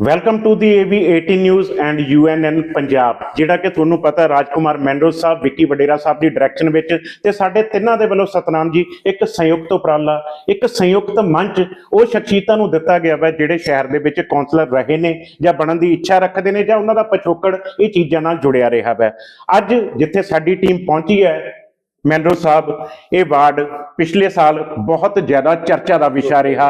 Welcome to the AB 18 news and UNN Punjab ਜਿਹੜਾ ਕਿ ਤੁਹਾਨੂੰ ਪਤਾ ਹੈ ਰਾਜਕੁਮਾਰ ਮੈਂਡੋ ਸਾਹਿਬ, ਵਿੱਕੀ ਵਡੇਰਾ ਸਾਹਿਬ ਦੀ ਡਾਇਰੈਕਸ਼ਨ ਵਿੱਚ ਤੇ ਸਾਡੇ ਤਿੰਨਾਂ ਦੇ ਵੱਲੋਂ ਸਤਨਾਮ ਜੀ ਇੱਕ ਸੰਯੁਕਤ ਉਪਰਾਲਾ, ਇੱਕ ਸੰਯੁਕਤ ਮੰਚ, ਉਹ ਸ਼ਖਸੀਅਤਾਂ ਨੂੰ ਦਿੱਤਾ ਗਿਆ ਵਾ ਜਿਹੜੇ ਸ਼ਹਿਰ ਦੇ ਵਿੱਚ ਕਾਉਂਸਲਰ ਰਹੇ ਨੇ ਜਾਂ ਬਣਨ ਦੀ ਇੱਛਾ ਰੱਖਦੇ ਨੇ ਜਾਂ ਉਹਨਾਂ ਦਾ ਪਿਛੋਕੜ ਇਹ ਚੀਜ਼ਾਂ ਨਾਲ ਜੁੜਿਆ ਰਿਹਾ ਵਾ। ਅੱਜ ਜਿੱਥੇ ਸਾਡੀ ਟੀਮ ਪਹੁੰਚੀ ਹੈ ਮੈਂਡੋ ਸਾਹਿਬ ਇਹ ਵਾਰਡ ਪਿਛਲੇ ਸਾਲ ਬਹੁਤ ਜ਼ਿਆਦਾ ਚਰਚਾ ਦਾ ਵਿਸ਼ਾ ਰਿਹਾ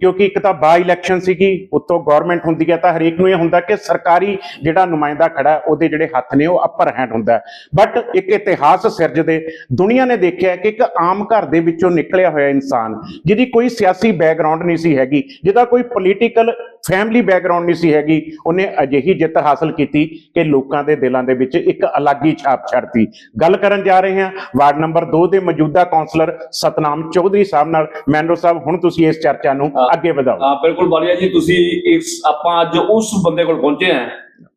ਕਿਉਂਕਿ ਇੱਕ ਤਾਂ ਬਾ ਇਲੈਕਸ਼ਨ ਸੀਗੀ ਉੱਤੋਂ ਗਵਰਨਮੈਂਟ ਹੁੰਦੀ ਹੈ ਤਾਂ ਹਰੇਕ ਨੂੰ ਇਹ ਹੁੰਦਾ ਕਿ ਸਰਕਾਰੀ ਜਿਹੜਾ ਨੁਮਾਇੰਦਾ ਖੜਾ ਉਹਦੇ ਜਿਹੜੇ ਹੱਥ ਨੇ ਉਹ ਅਪਰ ਹੈਂਡ ਹੁੰਦਾ ਬਟ ਇੱਕ ਇਤਿਹਾਸ ਸਿਰਜਦੇ ਦੁਨੀਆ ਨੇ ਦੇਖਿਆ ਕਿ ਇੱਕ ਆਮ ਘਰ ਦੇ ਵਿੱਚੋਂ ਨਿਕਲਿਆ ਹੋਇਆ ਇਨਸਾਨ ਜਿਹਦੀ ਕੋਈ ਸਿਆਸੀ ਬੈਕਗ੍ਰਾਉਂਡ ਨਹੀਂ ਸੀ ਹੈਗੀ ਜਿਹਦਾ ਕੋਈ ਪੋਲੀਟੀਕਲ ਫੈਮਿਲੀ ਬੈਕਗ੍ਰਾਉਂਡ ਨਹੀਂ ਸੀ ਹੈਗੀ ਉਹਨੇ ਅਜਿਹੀ ਜਿੱਤ ਹਾਸਲ ਕੀਤੀ ਕਿ ਲੋਕਾਂ ਦੇ ਦਿਲਾਂ ਦੇ ਵਿੱਚ ਇੱਕ ਅਲੱਗ ਹੀ ਛਾਪ ਛੱਡਤੀ ਗੱਲ ਕਰਨ ਜਾ ਰਹੇ ਹਾਂ ਵਾਰਡ ਨੰਬਰ 2 ਦੇ ਮੌਜੂਦਾ ਕਾਉਂਸਲਰ ਸਤਨਾਮ ਚੌਧਰੀ ਸਾਹਿਬ ਨਾਲ। ਮੈਂਡੋ ਸਾਹਿਬ ਹੁਣ ਤੁਸੀਂ ਇਸ ਚਰਚਾ ਨੂੰ ਹਾਂ। ਅੱਗੇ ਵਧਾਓ। ਹਾਂ ਬਿਲਕੁਲ ਬਾਲੀਆ ਜੀ ਤੁਸੀਂ ਇਸ ਆਪਾਂ ਅੱਜ ਉਸ ਬੰਦੇ ਕੋਲ ਪਹੁੰਚੇ ਆ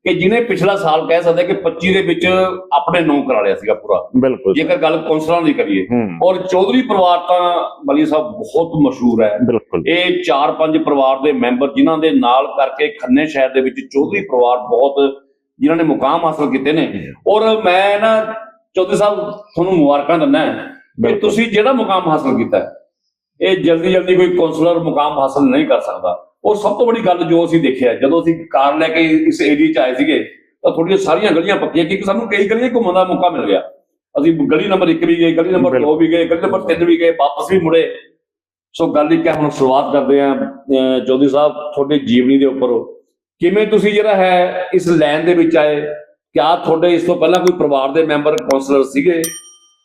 ਕਿ ਜਿਹਨੇ ਪਿਛਲਾ ਸਾਲ ਕਹਿ ਸਕਦੇ ਕਿ 25 ਦੇ ਵਿੱਚ ਆਪਣੇ ਨਾਂ ਕਰਾ ਲਿਆ ਸੀਗਾ ਪੂਰਾ। ਬਿਲਕੁਲ ਜੇਕਰ ਗੱਲ ਕੌਂਸਲਰਾਂ ਦੀ ਕਰੀਏ ਔਰ ਚੌਧਰੀ ਪਰਿਵਾਰ ਤਾਂ ਬਾਲੀਆ ਸਾਹਿਬ ਬਹੁਤ ਮਸ਼ਹੂਰ ਹੈ। ਬਿਲਕੁਲ। ਇਹ ਚਾਰ ਪੰਜ ਪਰਿਵਾਰ ਦੇ ਮੈਂਬਰ ਜਿਨ੍ਹਾਂ ਦੇ ਨਾਲ ਕਰਕੇ ਖੰਨੇ ਸ਼ਹਿਰ ਦੇ ਵਿੱਚ ਚੌਧਰੀ ਪਰਿਵਾਰ ਬਹੁਤ ਜਿਨ੍ਹਾਂ ਨੇ ਮੁਕਾਮ ਹਾਸਲ ਕੀਤੇ ਨੇ। ਔਰ ਮੈਂ ਨਾ ਚੌਧਰੀ ਸਾਹਿਬ ਤੁਹਾਨੂੰ ਮੁਬਾਰਕਾਂ ਦਿੰਦਾ ਕਿ। ਤੁਸੀਂ ਜਿਹੜਾ ਮੁਕਾਮ ਹਾਸਲ ਕੀਤਾ ਇਹ ਜਲਦੀ ਜਲਦੀ ਕੋਈ ਕਾਉਂਸਲਰ ਮੁਕਾਮ ਹਾਸਲ ਨਹੀਂ ਕਰ ਸਕਦਾ। ਔਰ ਸਭ ਤੋਂ ਵੱਡੀ ਗੱਲ ਜੋ ਅਸੀਂ ਦੇਖਿਆ, ਜਦੋਂ ਅਸੀਂ ਕਾਰ ਲੈ ਕੇ ਇਸ ਏਰੀਆ 'ਚ ਆਏ ਸੀਗੇ, ਤਾਂ ਥੋੜੀਆਂ ਸਾਰੀਆਂ ਗਲੀਆਂ ਪੱਕੀਆਂ, ਕਿਉਂਕਿ ਸਾਨੂੰ ਕਈ ਗਲੀਆਂ ਘੁੰਮਣ ਦਾ ਮੌਕਾ ਮਿਲ ਗਿਆ। ਅਸੀਂ ਗਲੀ ਨੰਬਰ 1 ਵੀ ਗਏ, ਗਲੀ ਨੰਬਰ 2 ਵੀ ਗਏ, ਗਲੀ ਨੰਬਰ 3 ਵੀ ਗਏ, ਵਾਪਸ ਵੀ ਮੁੜੇ। ਸੋ ਗੱਲ ਇਹ ਕਿ ਹੁਣ ਸ਼ੁਰੂਆਤ ਕਰਦੇ ਆ ਚੌਧਰੀ ਸਾਹਿਬ, ਤੁਹਾਡੇ ਜੀਵਨੀ ਦੇ ਉੱਪਰ। ਕਿਵੇਂ ਤੁਸੀਂ ਜਿਹੜਾ ਹੈ, ਇਸ ਲਾਈਨ ਦੇ ਵਿੱਚ ਆਏ? ਕਿਆ ਤੁਹਾਡੇ ਇਸ ਤੋਂ ਪਹਿਲਾਂ ਕੋਈ ਪਰਿਵਾਰ ਦੇ ਮੈਂਬਰ ਕਾਉਂਸਲਰ ਸੀਗੇ?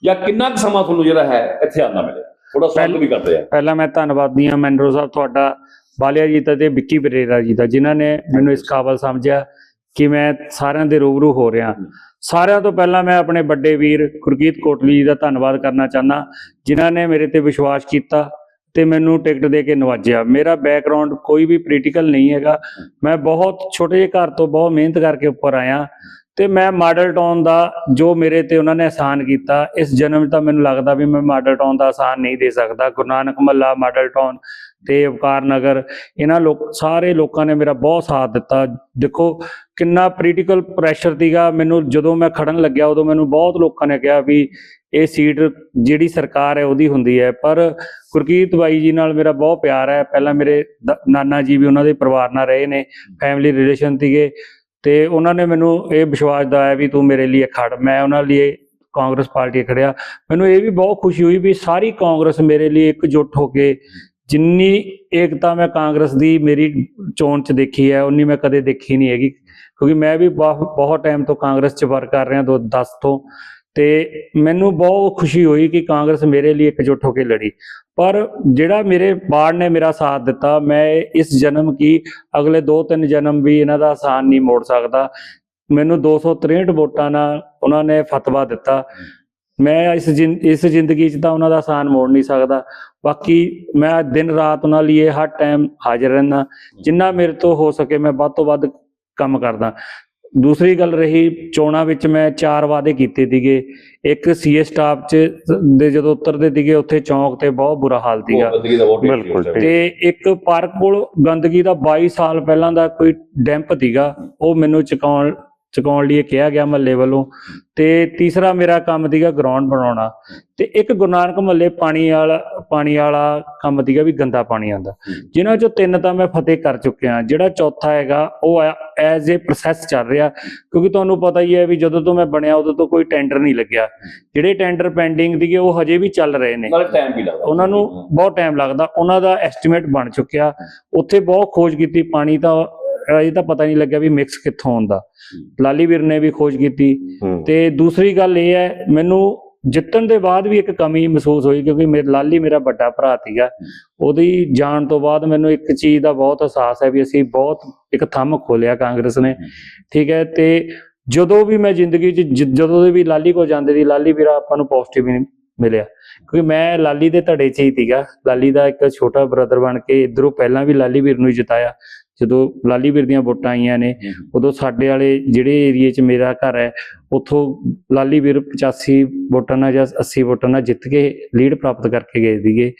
ਜਾਂ ਕਿੰਨਾ ਕੁ ਸਮਾਂ ਤੁਹਾਨੂੰ ਜਿਹੜਾ ਹੈ, ਇੱਥੇ ਆਉਣਾ ਮਿਲਿਆ? ਥੋੜਾ ਸਵਾਲ ਵੀ ਕਰਦੇ ਆ ਪਹਿਲਾਂ ਮੈਂ ਧੰਨਵਾਦੀ ਹਾਂ, ਮੈਂਡਰੋ ਸਾਹਿਬ, ਤੁਹਾਡਾ ਬਾਲਿਆ ਜੀ ਦਾ ਤੇ ਵਿੱਕੀ ਬਰੇਰਾ ਜੀ ਦਾ, ਜਿਨ੍ਹਾਂ ਨੇ ਮੈਨੂੰ ਇਸ ਕਾਬਲ ਸਮਝਿਆ ਕਿ ਮੈਂ ਸਾਰਿਆਂ ਦੇ ਰੂਬਰੂ ਹੋ ਰਿਹਾ। ਸਾਰਿਆਂ ਤੋਂ ਪਹਿਲਾਂ ਮੈਂ ਆਪਣੇ ਵੱਡੇ ਵੀਰ ਗੁਰਕੀਤ ਕੋਟਲੀ ਜੀ ਦਾ ਧੰਨਵਾਦ ਕਰਨਾ ਚਾਹੁੰਦਾ, ਜਿਨ੍ਹਾਂ ਨੇ ਮੇਰੇ ਤੇ ਵਿਸ਼ਵਾਸ ਕੀਤਾ ਤੇ ਮੈਨੂੰ ਟਿਕਟ ਦੇ ਕੇ ਨਵਾਜਿਆ। ਮੇਰਾ ਬੈਕਗ੍ਰਾਉਂਡ ਕੋਈ ਵੀ ਪੋਲੀਟੀਕਲ ਨਹੀਂ ਹੈਗਾ। ਮੈਂ ਬਹੁਤ ਛੋਟੇ ਜਿਹੇ ਘਰ ਤੋਂ ਬਹੁਤ ਮਿਹਨਤ ਕਰਕੇ ਉੱਪਰ ਆਇਆ ਤੇ ਮੈਂ ਮਾਡਲ ਟਾਊਨ ਦਾ ਜੋ ਮੇਰੇ ਤੇ ਉਹਨਾਂ ਨੇ ਆਸਾਨ ਕੀਤਾ, ਇਸ ਜਨਮ ਤਾਂ ਮੈਨੂੰ ਲੱਗਦਾ ਵੀ ਮੈਂ ਮਾਡਲ ਟਾਊਨ ਦਾ ਆਸਾਨ ਨਹੀਂ ਦੇ ਸਕਦਾ। ਗੁਰੂ ਨਾਨਕ ਮੱਲਾ ਮਾਡਲ ਟਾਊਨ ਤੇ ਅਵਕਾਰ ਨਗਰ, ਇਹਨਾਂ ਲੋਕ, ਸਾਰੇ ਲੋਕਾਂ ਨੇ ਮੇਰਾ ਬਹੁਤ ਸਾਥ ਦਿੱਤਾ। ਦੇਖੋ ਕਿੰਨਾ ਪੋਲੀਟੀਕਲ ਪ੍ਰੈਸ਼ਰ ਸੀਗਾ। ਮੈਨੂੰ ਜਦੋਂ ਮੈਂ ਖੜਨ ਲੱਗਿਆ, ਉਦੋਂ ਮੈਨੂੰ ਬਹੁਤ ਲੋਕਾਂ ਨੇ ਕਿਹਾ ਵੀ ਇਹ ਸੀਟ ਜਿਹੜੀ ਸਰਕਾਰ ਹੈ, ਉਹਦੀ ਹੁੰਦੀ ਹੈ। ਪਰ ਗੁਰਕੀਤ ਬਾਈ ਜੀ ਨਾਲ ਮੇਰਾ ਬਹੁਤ ਪਿਆਰ ਹੈ। ਪਹਿਲਾਂ ਮੇਰੇ ਨਾਨਾ ਜੀ ਵੀ ਉਹਨਾਂ ਦੇ ਪਰਿਵਾਰ ਨਾਲ ਰਹੇ ਨੇ ਫੈਮਿਲੀ ਰਿਲੇਸ਼ਨ ਸੀਗੇ। ਤੇ ਉਹਨਾਂ ਨੇ ਮੈਨੂੰ ਇਹ ਵਿਸ਼ਵਾਸ ਦਿਵਾਇਆ ਵੀ ਤੂੰ ਮੇਰੇ ਲਈ ਖੜ। ਮੈਂ ਉਹਨਾਂ ਲਈ ਕਾਂਗਰਸ ਪਾਰਟੀ ਖੜਿਆ। ਮੈਨੂੰ ਇਹ ਵੀ ਬਹੁਤ ਖੁਸ਼ੀ ਹੋਈ ਵੀ ਸਾਰੀ ਕਾਂਗਰਸ ਮੇਰੇ ਲਈ ਇਕਜੁੱਟ ਹੋ ਕੇ ਜਿੰਨੀ ਏਕਤਾ ਮੈਂ ਕਾਂਗਰਸ ਦੀ ਮੇਰੀ ਚੋਣ ਚ ਦੇਖੀ ਹੈ, ਉਨੀ ਮੈਂ ਕਦੇ ਦੇਖੀ ਨਹੀਂ ਹੈਗੀ। ਕਿਉਂਕਿ ਮੈਂ ਵੀ ਬਹੁ- ਬਹੁਤ ਟਾਈਮ ਤੋਂ ਕਾਂਗਰਸ ਚ ਵਰਕ ਕਰ ਰਿਹਾ, ਦੋ 10 ਤੋਂ। ਤੇ ਮੈਨੂੰ ਬਹੁਤ ਖੁਸ਼ੀ ਹੋਈ ਕਿ ਕਾਂਗਰਸ ਮੇਰੇ ਲਈ ਇਕਜੁੱਟ ਹੋ ਕੇ ਲੜੀ। ਪਰ ਜਿਹੜਾ ਮੇਰੇ ਬਾੜ ਨੇ ਮੇਰਾ ਸਾਥ ਦਿੱਤਾ, ਮੈਂ ਇਸ ਜਨਮ ਕੀ ਅਗਲੇ 2-3 ਜਨਮ ਵੀ ਇਹਨਾਂ ਦਾ ਆਸਾਨ ਨਹੀਂ ਮੋੜ ਸਕਦਾ। ਮੈਨੂੰ 263 ਵੋਟਾਂ ਨਾਲ ਉਹਨਾਂ ਨੇ ਫਤਵਾ ਦਿੱਤਾ। ਮੈਂ ਇਸ ਜਿੰ- ਇਸ ਜ਼ਿੰਦਗੀ 'ਚ ਤਾਂ ਉਹਨਾਂ ਦਾ ਆਸਾਨ ਮੋੜ ਨਹੀਂ ਸਕਦਾ। ਬਾਕੀ ਮੈਂ ਦਿਨ ਰਾਤ ਉਹਨਾਂ ਲਈ ਹਰ ਟਾਈਮ ਹਾਜ਼ਰ ਰਹਿੰਦਾ। ਜਿੰਨਾ ਮੇਰੇ ਤੋਂ ਹੋ ਸਕੇ ਮੈਂ ਵੱਧ ਤੋਂ ਵੱਧ ਕੰਮ ਕਰਦਾ। ਦੂਸਰੀ ਗੱਲ ਰਹੀ ਚੋਣਾਂ ਵਿੱਚ ਮੈਂ ਚਾਰ ਵਾਅਦੇ ਕੀਤੇ ਸੀਗੇ। ਇੱਕ ਸੀਏ ਸਟਾਫ 'ਚ ਦੇ ਜਦੋਂ ਉਤਰਦੇ ਸੀਗੇ ਉੱਥੇ ਚੌਂਕ ਤੇ ਬਹੁਤ ਬੁਰਾ ਹਾਲ ਸੀਗਾ। ਬਿਲਕੁਲ, ਠੀਕ। ਤੇ ਇੱਕ ਪਾਰਕ ਕੋਲ ਗੰਦਗੀ ਦਾ 22 ਸਾਲ ਪਹਿਲਾਂ ਦਾ ਕੋਈ ਡੈਂਪ ਸੀਗਾ ਉਹ ਮੈਨੂੰ ਚੁਕਾਉਣ ਚੁਕਾਉਣ ਲਈ ਕਿਹਾ ਗਿਆ ਮਹੱਲੇ ਵੱਲੋਂ। ਤੇ ਤੀਸਰਾ ਮੇਰਾ ਕੰਮ ਸੀਗਾ ਗਰਾਊਂਡ ਬਣਾਉਣਾ। ਤੇ ਇੱਕ ਗੁਰੂ ਨਾਨਕ ਮਹੱਲੇ ਪਾਣੀ ਵਾਲਾ ਪਾਣੀ ਵਾਲਾ ਕੰਮ ਸੀਗਾ ਵੀ ਗੰਦਾ ਪਾਣੀ ਆਉਂਦਾ। ਜਿਨ੍ਹਾਂ ਚੋਂ ਤਿੰਨ ਤਾਂ ਮੈਂ ਫਤਿਹ ਕਰ ਚੁੱਕਿਆ ਜਿਹੜਾ ਚੌਥਾ ਹੈਗਾ ਉਹ ਐਜ਼ ਏ ਪ੍ਰੋਸੈਸ ਚੱਲ ਰਿਹਾ। ਕਿਉਂਕਿ ਤੁਹਾਨੂੰ ਪਤਾ ਹੀ ਹੈ ਵੀ ਜਦੋਂ ਤੋਂ ਮੈਂ ਬਣਿਆ ਉਦੋਂ ਤੋਂ ਕੋਈ ਟੈਂਡਰ ਨਹੀਂ ਲੱਗਿਆ। ਜਿਹੜੇ ਟੈਂਡਰ ਪੈਂਡਿੰਗ ਸੀਗੇ ਉਹ ਹਜੇ ਵੀ ਚੱਲ ਰਹੇ ਨੇ। ਨਾਲ ਟਾਈਮ ਵੀ ਲੱਗਦਾ। ਉਹਨਾਂ ਨੂੰ ਬਹੁਤ ਟਾਈਮ ਲੱਗਦਾ। ਉਹਨਾਂ ਦਾ ਐਸਟੀਮੇਟ ਬਣ ਚੁੱਕਿਆ। ਉੱਥੇ ਬਹੁਤ ਖੋਜ ਕੀਤੀ। ਪਾਣੀ ਤਾਂ ਇਹ ਤਾਂ ਪਤਾ ਨਹੀਂ ਲੱਗਿਆ ਵੀ ਮਿਕਸ ਕਿੱਥੋਂ ਆਉਂਦਾ। ਲਾਲੀ ਵੀਰ ਨੇ ਵੀ ਖੋਜ ਕੀਤੀ। ਤੇ ਦੂਸਰੀ ਗੱਲ ਇਹ ਹੈ ਮੈਨੂੰ ਜਿੱਤਣ ਦੇ ਬਾਅਦ ਵੀ ਇੱਕ ਕਮੀ ਮਹਿਸੂਸ ਹੋਈ ਕਿਉਂਕਿ ਮੇਰੇ ਲਾਲੀ ਮੇਰਾ ਵੱਡਾ ਭਰਾ ਸੀਗਾ। ਉਹਦੀ ਜਾਣ ਤੋਂ ਬਾਅਦ ਮੈਨੂੰ ਇੱਕ ਚੀਜ਼ ਦਾ ਬਹੁਤ ਅਹਿਸਾਸ ਹੈ ਵੀ ਅਸੀਂ ਬਹੁਤ ਇੱਕ ਥੰਮ ਖੋਲਿਆ ਕਾਂਗਰਸ ਨੇ। ਠੀਕ ਹੈ ਤੇ ਜਦੋਂ ਵੀ ਮੈਂ ਜ਼ਿੰਦਗੀ 'ਚ ਜਦੋਂ ਦੇ ਵੀ ਲਾਲੀ ਕੋ ਜਾਂਦੇ ਸੀ ਲਾਲੀ ਵੀਰਾ ਆਪਾਂ ਨੂੰ ਪੋਜ਼ਿਟਿਵ ਮਿਲਿਆ। ਕਿਉਂਕਿ ਮੈਂ ਲਾਲੀ ਦੇ ਧੜੇ 'ਚ ਹੀ ਸੀਗਾ। ਲਾਲੀ ਦਾ ਇੱਕ ਛੋਟਾ ਬ੍ਰਦਰ ਬਣ ਕੇ ਇਧਰੋਂ ਪਹਿਲਾਂ ਵੀ ਲਾਲੀ ਵੀਰ ਨੂੰ ਹੀ ਜਿਤਾਇਆ। ਜਦੋਂ ਲਾਲੀ ਵੀਰ ਦੀਆਂ ਵੋਟਾਂ ਆਈਆਂ ਨੇ ਉਦੋਂ ਸਾਡੇ ਵਾਲੇ ਜਿਹੜੇ ਏਰੀਏ 'ਚ ਮੇਰਾ ਘਰ ਹੈ ਉੱਥੋਂ ਲਾਲੀ ਵੀਰ 85 ਵੋਟਾਂ ਨਾਲ ਜਾਂ 80 ਵੋਟਾਂ ਨਾਲ ਜਿੱਤ ਕੇ ਲੀਡ ਪ੍ਰਾਪਤ ਕਰਕੇ ਗਏ ਸੀਗੇ।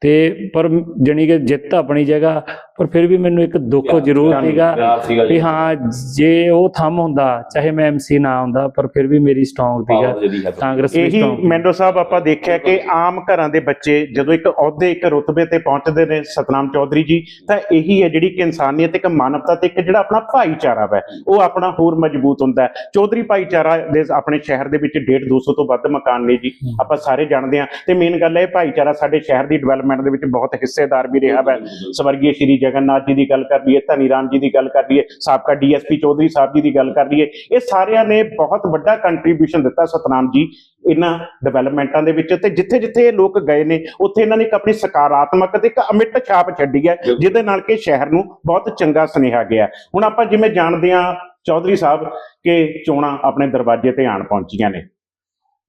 ਤੇ ਪਰ ਜਣੀ ਕਿ ਜਿੱਤ ਆਪਣੀ ਜਗ੍ਹਾ ਪਰ ਫਿਰ ਵੀ ਮੈਨੂੰ ਇੱਕ ਦੁੱਖ ਜ਼ਰੂਰ ਸੀਗਾ ਵੀ ਹਾਂ ਜੇ ਉਹ ਥੰਮ ਹੁੰਦਾ ਚਾਹੇ ਮੈਂ ਐਮਸੀ ਨਾ ਹੁੰਦਾ ਪਰ ਫਿਰ ਵੀ ਮੇਰੀ ਸਟਰੋਂਗ ਸੀਗਾ। ਕਾਂਗਰਸ ਇਹੀ strong ਮੈਂਡੋ ਸਾਹਿਬ ਆਪਾਂ ਦੇਖਿਆ ਕਿ ਆਮ ਘਰਾਂ ਦੇ ਬੱਚੇ ਜਦੋਂ ਇੱਕ ਅਹੁਦੇ ਇੱਕ ਰੁਤਬੇ ਤੇ ਪਹੁੰਚਦੇ ਨੇ ਸਤਨਾਮ ਚੌਧਰੀ ਜੀ ਤਾਂ ਇਹੀ ਹੈ ਜਿਹੜੀ ਕਿ ਇਨਸਾਨੀਅਤ ਇੱਕ ਮਾਨਵਤਾ ਤੇ ਇੱਕ ਜਿਹੜਾ ਆਪਣਾ ਭਾਈਚਾਰਾ ਹੈ ਉਹ ਆਪਣਾ ਹੋਰ ਮਜ਼ਬੂਤ ਹੁੰਦਾ ਹੈ। ਚੌਧਰੀ ਭਾਈਚਾਰਾ ਦੇ ਆਪਣੇ ਸ਼ਹਿਰ ਦੇ ਵਿੱਚ 1.5 200 ਤੋਂ ਵੱਧ ਮਕਾਨ ਨੇ ਜੀ ਆਪਾਂ ਸਾਰੇ ਜਾਣਦੇ ਹਾਂ। ਤੇ ਮੇਨ ਗੱਲ ਹੈ ਇਹ ਭਾਈਚਾਰਾ ਸਾਡੇ ਸ਼ਹਿਰ ਦੀ ਡਿਵੈਲਪਮੈਂਟ ਦੇ ਵਿੱਚ ਬਹੁਤ ਹਿੱਸੇਦਾਰ ਵੀ ਰਿਹਾ ਹੈ ਸਵਰਗੀ ਸ਼੍ਰੀ ਜਗਨਨਾਥ ਜੀ ਦੀ ਗੱਲ ਕਰ ਲਈਏ ਧਨੀ ਰਾਮ ਜੀ ਦੀ ਗੱਲ ਕਰ ਲਈਏ ਸਾਬਕਾ ਡੀਐਸਪੀ ਚੌਧਰੀ ਸਾਹਿਬ ਜੀ ਦੀ ਗੱਲ ਕਰ ਲਈਏ ਇਹ ਸਾਰਿਆਂ ਨੇ ਬਹੁਤ ਵੱਡਾ ਕੰਟਰੀਬਿਊਸ਼ਨ ਦਿੱਤਾ ਸਤਨਾਮ ਜੀ ਇਹਨਾਂ ਡਿਵੈਲਪਮੈਂਟਾਂ ਦੇ ਵਿੱਚ ਤੇ ਜਿੱਥੇ ਜਿੱਥੇ ਇਹ ਲੋਕ ਗਏ ਨੇ ਉੱਥੇ ਇਹਨਾਂ ਨੇ ਇੱਕ ਆਪਣੀ ਸਕਾਰਾਤਮਕ ਤੇ ਇੱਕ ਅਮਿੱਟ ਛਾਪ ਛੱਡੀ ਹੈ ਜਿਹਦੇ ਨਾਲ ਕਿ ਸ਼ਹਿਰ ਨੂੰ ਬਹੁਤ ਚੰਗਾ ਸੁਨੇਹਾ ਗਿਆ। ਹੁਣ ਆਪਾਂ ਜਿਵੇਂ ਜਾਣਦੇ ਹਾਂ ਚੌਧਰੀ ਸਾਹਿਬ ਕਿ ਚੋਣਾਂ ਆਪਣੇ ਦਰਵਾਜ਼ੇ ਤੇ ਆਣ ਪਹੁੰਚੀਆਂ ਨੇ।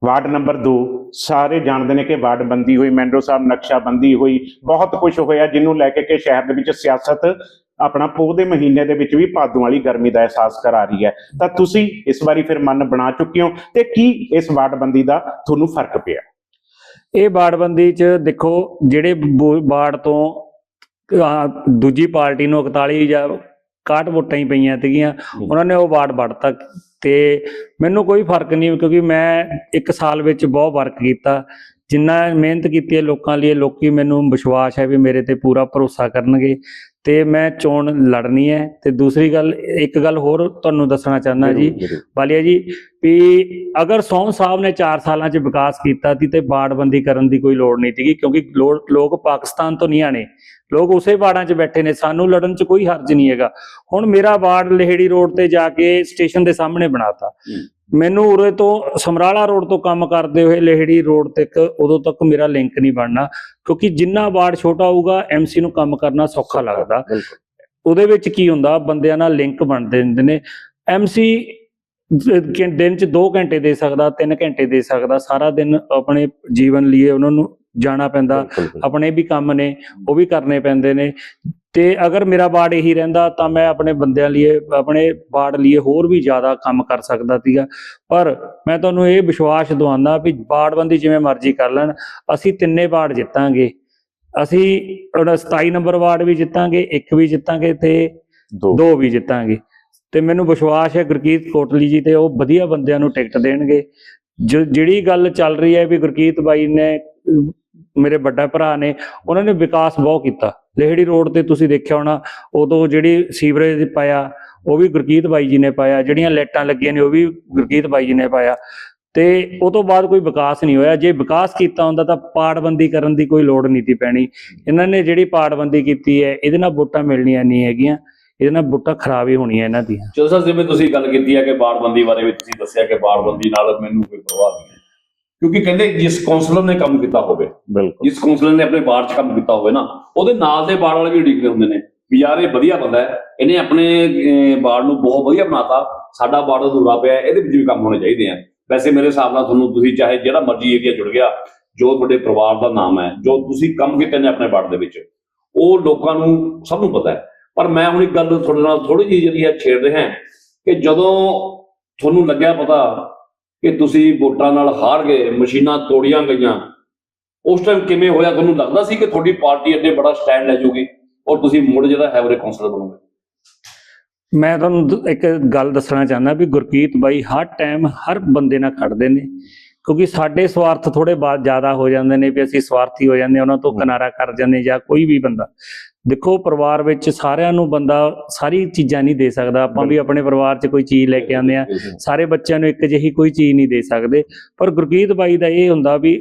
ਵਾਰਡ ਨੰਬਰ 2 ਸਾਰੇ ਜਾਣਦੇ ਨੇ ਕਿ ਵਾਰਡ ਬੰਦੀ ਹੋਈ ਮੈਂਡੋ ਸਾਹਿਬ ਨਕਸ਼ਾਬੰਦੀ ਹੋਈ ਬਹੁਤ ਕੁਝ ਹੋਇਆ ਜਿਹਨੂੰ ਲੈ ਕੇ ਕਿ ਸ਼ਹਿਰ ਦੇ ਵਿੱਚ ਸਿਆਸਤ ਆਪਣਾ ਪੋਹ ਦੇ ਮਹੀਨੇ ਦੇ ਵਿੱਚ ਵੀ ਭਾਦੋਂ ਵਾਲੀ ਗਰਮੀ ਦਾ ਅਹਿਸਾਸ ਕਰਾ ਰਹੀ ਹੈ। ਤਾਂ ਤੁਸੀਂ ਇਸ ਵਾਰੀ ਫਿਰ ਮਨ ਬਣਾ ਚੁੱਕੇ ਹੋ ਤੇ ਕੀ ਇਸ ਵਾਰਡ ਬੰਦੀ ਦਾ ਤੁਹਾਨੂੰ ਫ਼ਰਕ ਪਿਆ? ਇਹ ਬਾੜਬੰਦੀ ਚ ਦੇਖੋ ਜਿਹੜੇ ਬਾੜ ਤੋਂ ਦੂਜੀ ਪਾਰਟੀ ਨੂੰ 41 ਜਾਂ 61 ਵੋਟਾਂ ਹੀ ਪਈਆਂ ਸੀਗੀਆਂ ਉਹਨਾਂ ਨੇ ਉਹ ਵਾਰਡ ਵੜਤਾ ਤੇ ਮੈਨੂੰ ਕੋਈ ਫ਼ਰਕ ਨਹੀਂ ਕਿਉਂਕਿ ਮੈਂ ਇੱਕ ਸਾਲ ਵਿੱਚ ਬਹੁਤ ਵਰਕ ਕੀਤਾ। ਜਿੰਨਾ ਮਿਹਨਤ ਕੀਤੀ ਹੈ ਲੋਕਾਂ ਲਈ ਲੋਕੀ ਮੈਨੂੰ ਵਿਸ਼ਵਾਸ ਹੈ ਵੀ ਮੇਰੇ ਤੇ ਪੂਰਾ ਭਰੋਸਾ ਕਰਨਗੇ ਤੇ ਮੈਂ ਚੋਣ ਲੜਨੀ ਹੈ। ਤੇ ਦੂਸਰੀ ਗੱਲ ਇੱਕ ਗੱਲ ਹੋਰ ਤੁਹਾਨੂੰ ਦੱਸਣਾ ਚਾਹੁੰਦਾ ਜੀ। ਵਾਲੀਆ ਜੀ ਵੀ ਅਗਰ ਸੌਂ ਸਾਹਿਬ ਨੇ 4 ਸਾਲਾਂ 'ਚ ਵਿਕਾਸ ਕੀਤਾ ਸੀ ਤੇ ਬਾੜਬੰਦੀ ਕਰਨ ਦੀ ਕੋਈ ਲੋੜ ਨਹੀਂ ਸੀਗੀ ਕਿਉਂਕਿ ਲੋਕ ਪਾਕਿਸਤਾਨ ਤੋਂ ਨਹੀਂ ਆਣੇ ਲੋਕ ਉਸੇ ਬਾੜਾਂ 'ਚ ਬੈਠੇ ਨੇ ਸਾਨੂੰ ਲੜਨ 'ਚ ਕੋਈ ਹਰਜ ਨਹੀਂ ਹੈਗਾ। ਹੁਣ ਮੇਰਾ ਬਾੜ ਲਹੇੜੀ ਰੋਡ ਤੇ ਜਾ ਕੇ ਸਟੇਸ਼ਨ ਦੇ ਸਾਹਮਣੇ ਬਣਾਤਾ। ਮੈਨੂੰ ਉਰੇ ਤੋਂ ਸਮਰਾਲਾ ਰੋਡ ਤੋਂ ਕੰਮ ਕਰਦੇ ਹੋਏ ਲਹੇੜੀ ਰੋਡ ਤੱਕ ਉਦੋਂ ਤੱਕ ਮੇਰਾ ਲਿੰਕ ਨਹੀਂ ਬਣਨਾ ਕਿਉਂਕਿ ਜਿੰਨਾ ਬਾੜ ਛੋਟਾ ਹੋਊਗਾ ਐਮਸੀ ਨੂੰ ਕੰਮ ਕਰਨਾ ਸੌਖਾ ਲੱਗਦਾ। ਉਹਦੇ ਵਿੱਚ ਕੀ ਹੁੰਦਾ ਬੰਦਿਆਂ ਨਾਲ ਲਿੰਕ ਬਣਦੇ ਹੁੰਦੇ ਨੇ। ਐਮਸੀ ਦਿਨ ਚ 2 ਘੰਟੇ ਦੇ ਸਕਦਾ 3 ਘੰਟੇ ਦੇ ਸਕਦਾ ਸਾਰਾ ਦਿਨ ਆਪਣੇ ਜੀਵਨ ਲਈ ਉਹਨਾਂ ਨੂੰ ਜਾਣਾ ਪੈਂਦਾ ਆਪਣੇ ਵੀ ਕੰਮ ਨੇ ਉਹ ਵੀ ਕਰਨੇ ਪੈਂਦੇ ਨੇ। ਤੇ ਅਗਰ ਮੇਰਾ ਬਾੜ ਇਹੀ ਰਹਿੰਦਾ ਤਾਂ ਮੈਂ ਆਪਣੇ ਬੰਦਿਆਂ ਲਈ ਆਪਣੇ ਬਾੜ ਲਈ ਹੋਰ ਵੀ ਜ਼ਿਆਦਾ ਕੰਮ ਕਰ ਸਕਦਾ ਸੀਗਾ। ਪਰ ਮੈਂ ਤੁਹਾਨੂੰ ਇਹ ਵਿਸ਼ਵਾਸ ਦਵਾਉਂਦਾ ਵੀ ਬਾੜਬੰਦੀ ਜਿਵੇਂ ਮਰਜ਼ੀ ਕਰ ਲੈਣ ਅਸੀਂ ਤਿੰਨੇ ਬਾੜ ਜਿੱਤਾਂਗੇ। ਅਸੀਂ ਉਹਦਾ 27 ਨੰਬਰ ਵਾਰਡ ਵੀ ਜਿੱਤਾਂਗੇ ਇੱਕ ਵੀ ਜਿੱਤਾਂਗੇ ਤੇ ਦੋ ਵੀ ਜਿੱਤਾਂਗੇ। ਤੇ ਮੈਨੂੰ ਵਿਸ਼ਵਾਸ ਹੈ ਗੁਰਕੀਤ ਕੋਟਲੀ ਜੀ ਤੇ ਉਹ ਵਧੀਆ ਬੰਦਿਆਂ ਨੂੰ ਟਿਕਟ ਦੇਣਗੇ। ਜੋ, ਜਿਹੜੀ ਗੱਲ ਚੱਲ ਰਹੀ ਹੈ ਵੀ ਗੁਰਕੀਤ ਬਾਈ ਨੇ, ਮੇਰੇ ਵੱਡਾ ਭਰਾ ਨੇ, ਉਹਨਾਂ ਨੇ ਵਿਕਾਸ ਬਹੁਤ ਕੀਤਾ। ਲੇਹੜੀ ਰੋਡ ਤੇ ਤੁਸੀਂ ਦੇਖਿਆ ਹੋਣਾ, ਉਦੋਂ ਜਿਹੜੀ ਸੀਵਰੇਜ ਪਾਇਆ, ਉਹ ਵੀ ਗੁਰਕੀਤ ਬਾਈ ਜੀ ਨੇ ਪਾਇਆ, ਜਿਹੜੀਆਂ ਲਾਈਟਾਂ ਲੱਗੀਆਂ ਨੇ ਉਹ ਵੀ ਗੁਰਕੀਤ ਬਾਈ ਜੀ ਨੇ ਪਾਇਆ। ਤੇ ਉਹ ਤੋਂ ਬਾਅਦ ਕੋਈ ਵਿਕਾਸ ਨਹੀਂ ਹੋਇਆ। ਜੇ ਵਿਕਾਸ ਕੀਤਾ ਹੁੰਦਾ ਤਾਂ ਪਾੜਬੰਦੀ ਕਰਨ ਦੀ ਕੋਈ ਲੋੜ ਨਹੀਂ ਸੀ ਪੈਣੀ। ਇਹਨਾਂ ਨੇ ਜਿਹੜੀ ਪਾੜਬੰਦੀ ਕੀਤੀ ਹੈ, ਇਹਦੇ ਨਾਲ ਵੋਟਾਂ ਮਿਲਣੀਆਂ ਨਹੀਂ ਹੈਗੀਆਂ। ਇਹਦੇ ਨਾਲ ਵੋਟਾਂ ਖਰਾਬ ਹੀ ਹੋਣੀਆਂ ਇਹਨਾਂ ਦੀਆਂ। ਚਲੋ ਸਰ ਜਿਵੇਂ ਤੁਸੀਂ ਗੱਲ ਕੀਤੀ ਹੈ ਕਿ ਬਾੜਬੰਦੀ ਬਾਰੇ ਵੀ ਤੁਸੀਂ ਦੱਸਿਆ ਕਿ ਬਾੜਬੰਦੀ ਨਾਲ ਮੈਨੂੰ ਕੋਈ ਪਰਵਾਹ ਨਹੀਂ ਹੈ। ਕਿਉਂਕਿ ਕਹਿੰਦੇ ਜਿਸ ਕਾਉਂਸਲਰ ਨੇ ਕੰਮ ਕੀਤਾ ਹੋਵੇ ਬਿਲਕੁਲ। ਜਿਸ ਕਾਉਂਸਲਰ ਨੇ ਆਪਣੇ ਬਾੜ 'ਚ ਕੰਮ ਕੀਤਾ ਹੋਵੇ ਨਾ ਉਹਦੇ ਨਾਲ ਦੇ ਬਾੜ ਵਾਲੇ ਵੀ ਉਡੀਕਦੇ ਹੁੰਦੇ ਨੇ ਵੀ ਯਾਰ ਇਹ ਵਧੀਆ ਬੰਦਾ ਹੈ ਇਹਨੇ ਆਪਣੇ ਬਾੜ ਨੂੰ ਬਹੁਤ ਵਧੀਆ ਬਣਾਤਾ ਸਾਡਾ ਬਾੜ ਅਧੂਰਾ ਪਿਆ ਹੈ, ਇਹਦੇ ਵਿੱਚ ਵੀ ਕੰਮ ਹੋਣੇ ਚਾਹੀਦੇ ਆ। ਵੈਸੇ ਮੇਰੇ ਹਿਸਾਬ ਨਾਲ ਤੁਹਾਨੂੰ ਤੁਸੀਂ ਚਾਹੇ ਜਿਹੜਾ ਮਰਜ਼ੀ ਏਰੀਆ ਜੁੜ ਗਿਆ ਜੋ ਤੁਹਾਡੇ ਪਰਿਵਾਰ ਦਾ ਨਾਮ ਹੈ ਜੋ ਤੁਸੀਂ ਕੰਮ ਕੀਤੇ ਨੇ ਆਪਣੇ ਬਾੜ ਦੇ ਵਿੱਚ ਉਹ ਲੋਕਾਂ ਨੂੰ ਸਭ ਨੂੰ ਪਤਾ ਹੈ। ਪਰ ਮੈਂ ਹੁਣ ਇੱਕ ਗੱਲ ਤੁਹਾਡੇ ਨਾਲ ਥੋੜੀ ਜਿਹੀ ਜਿਹੜੀ ਹੈ ਛੇੜ ਰਿਹਾ ਕਿ ਜਦੋਂ ਤੁਹਾਨੂੰ ਲੱਗਿਆ ਪਤਾ ਕਿ ਤੁਸੀਂ ਵੋਟਾਂ ਨਾਲ ਹਾਰ ਗਏ ਮਸ਼ੀਨਾਂ ਤੋੜੀਆਂ ਗਈਆਂ ਉਸ ਟਾਈਮ ਕਿਵੇਂ ਹੋਇਆ? ਤੁਹਾਨੂੰ ਲੱਗਦਾ ਸੀ ਕਿ ਤੁਹਾਡੀ ਪਾਰਟੀ ਅੱਗੇ ਬੜਾ ਸਟੈਂਡ ਲੈ ਜਾਊਗੀ ਔਰ ਤੁਸੀਂ ਮੁੜ ਜਿਹੜਾ ਹੈ ਉਹਦੇ ਕਾਉਂਸਲਰ ਬਣੋਗੇ? ਮੈਂ ਤੁਹਾਨੂੰ ਇੱਕ ਗੱਲ ਦੱਸਣਾ ਚਾਹੁੰਦਾ ਵੀ ਗੁਰਕੀਤ ਬਾਈ ਹਰ ਟਾਈਮ ਹਰ ਬੰਦੇ ਨਾਲ ਖੜਦੇ ਨੇ ਕਿਉਂਕਿ ਸਾਡੇ ਸਵਾਰਥ ਥੋੜੇ ਬਾਅਦ ਜ਼ਿਆਦਾ ਹੋ ਜਾਂਦੇ ਨੇ ਵੀ ਅਸੀਂ ਸਵਾਰਥੀ ਹੋ ਜਾਂਦੇ ਹਾਂ, ਉਹਨਾਂ ਤੋਂ। ਕਿਨਾਰਾ ਕਰ ਜਾਂਦੇ ਜਾਂ ਕੋਈ ਵੀ ਬੰਦਾ। ਦੇਖੋ ਪਰਿਵਾਰ ਵਿੱਚ ਸਾਰਿਆਂ ਨੂੰ ਬੰਦਾ ਸਾਰੀ ਚੀਜ਼ਾਂ ਨਹੀਂ ਦੇ ਸਕਦਾ। ਆਪਾਂ ਵੀ ਆਪਣੇ ਪਰਿਵਾਰ 'ਚ ਕੋਈ ਚੀਜ਼ ਲੈ ਕੇ ਆਉਂਦੇ ਆ ਸਾਰੇ ਬੱਚਿਆਂ ਨੂੰ ਇੱਕ ਜਿਹੀ ਕੋਈ ਚੀਜ਼ ਨਹੀਂ ਦੇ ਸਕਦੇ। ਪਰ ਗੁਰਕੀਤ ਬਾਈ ਦਾ ਇਹ ਹੁੰਦਾ ਵੀ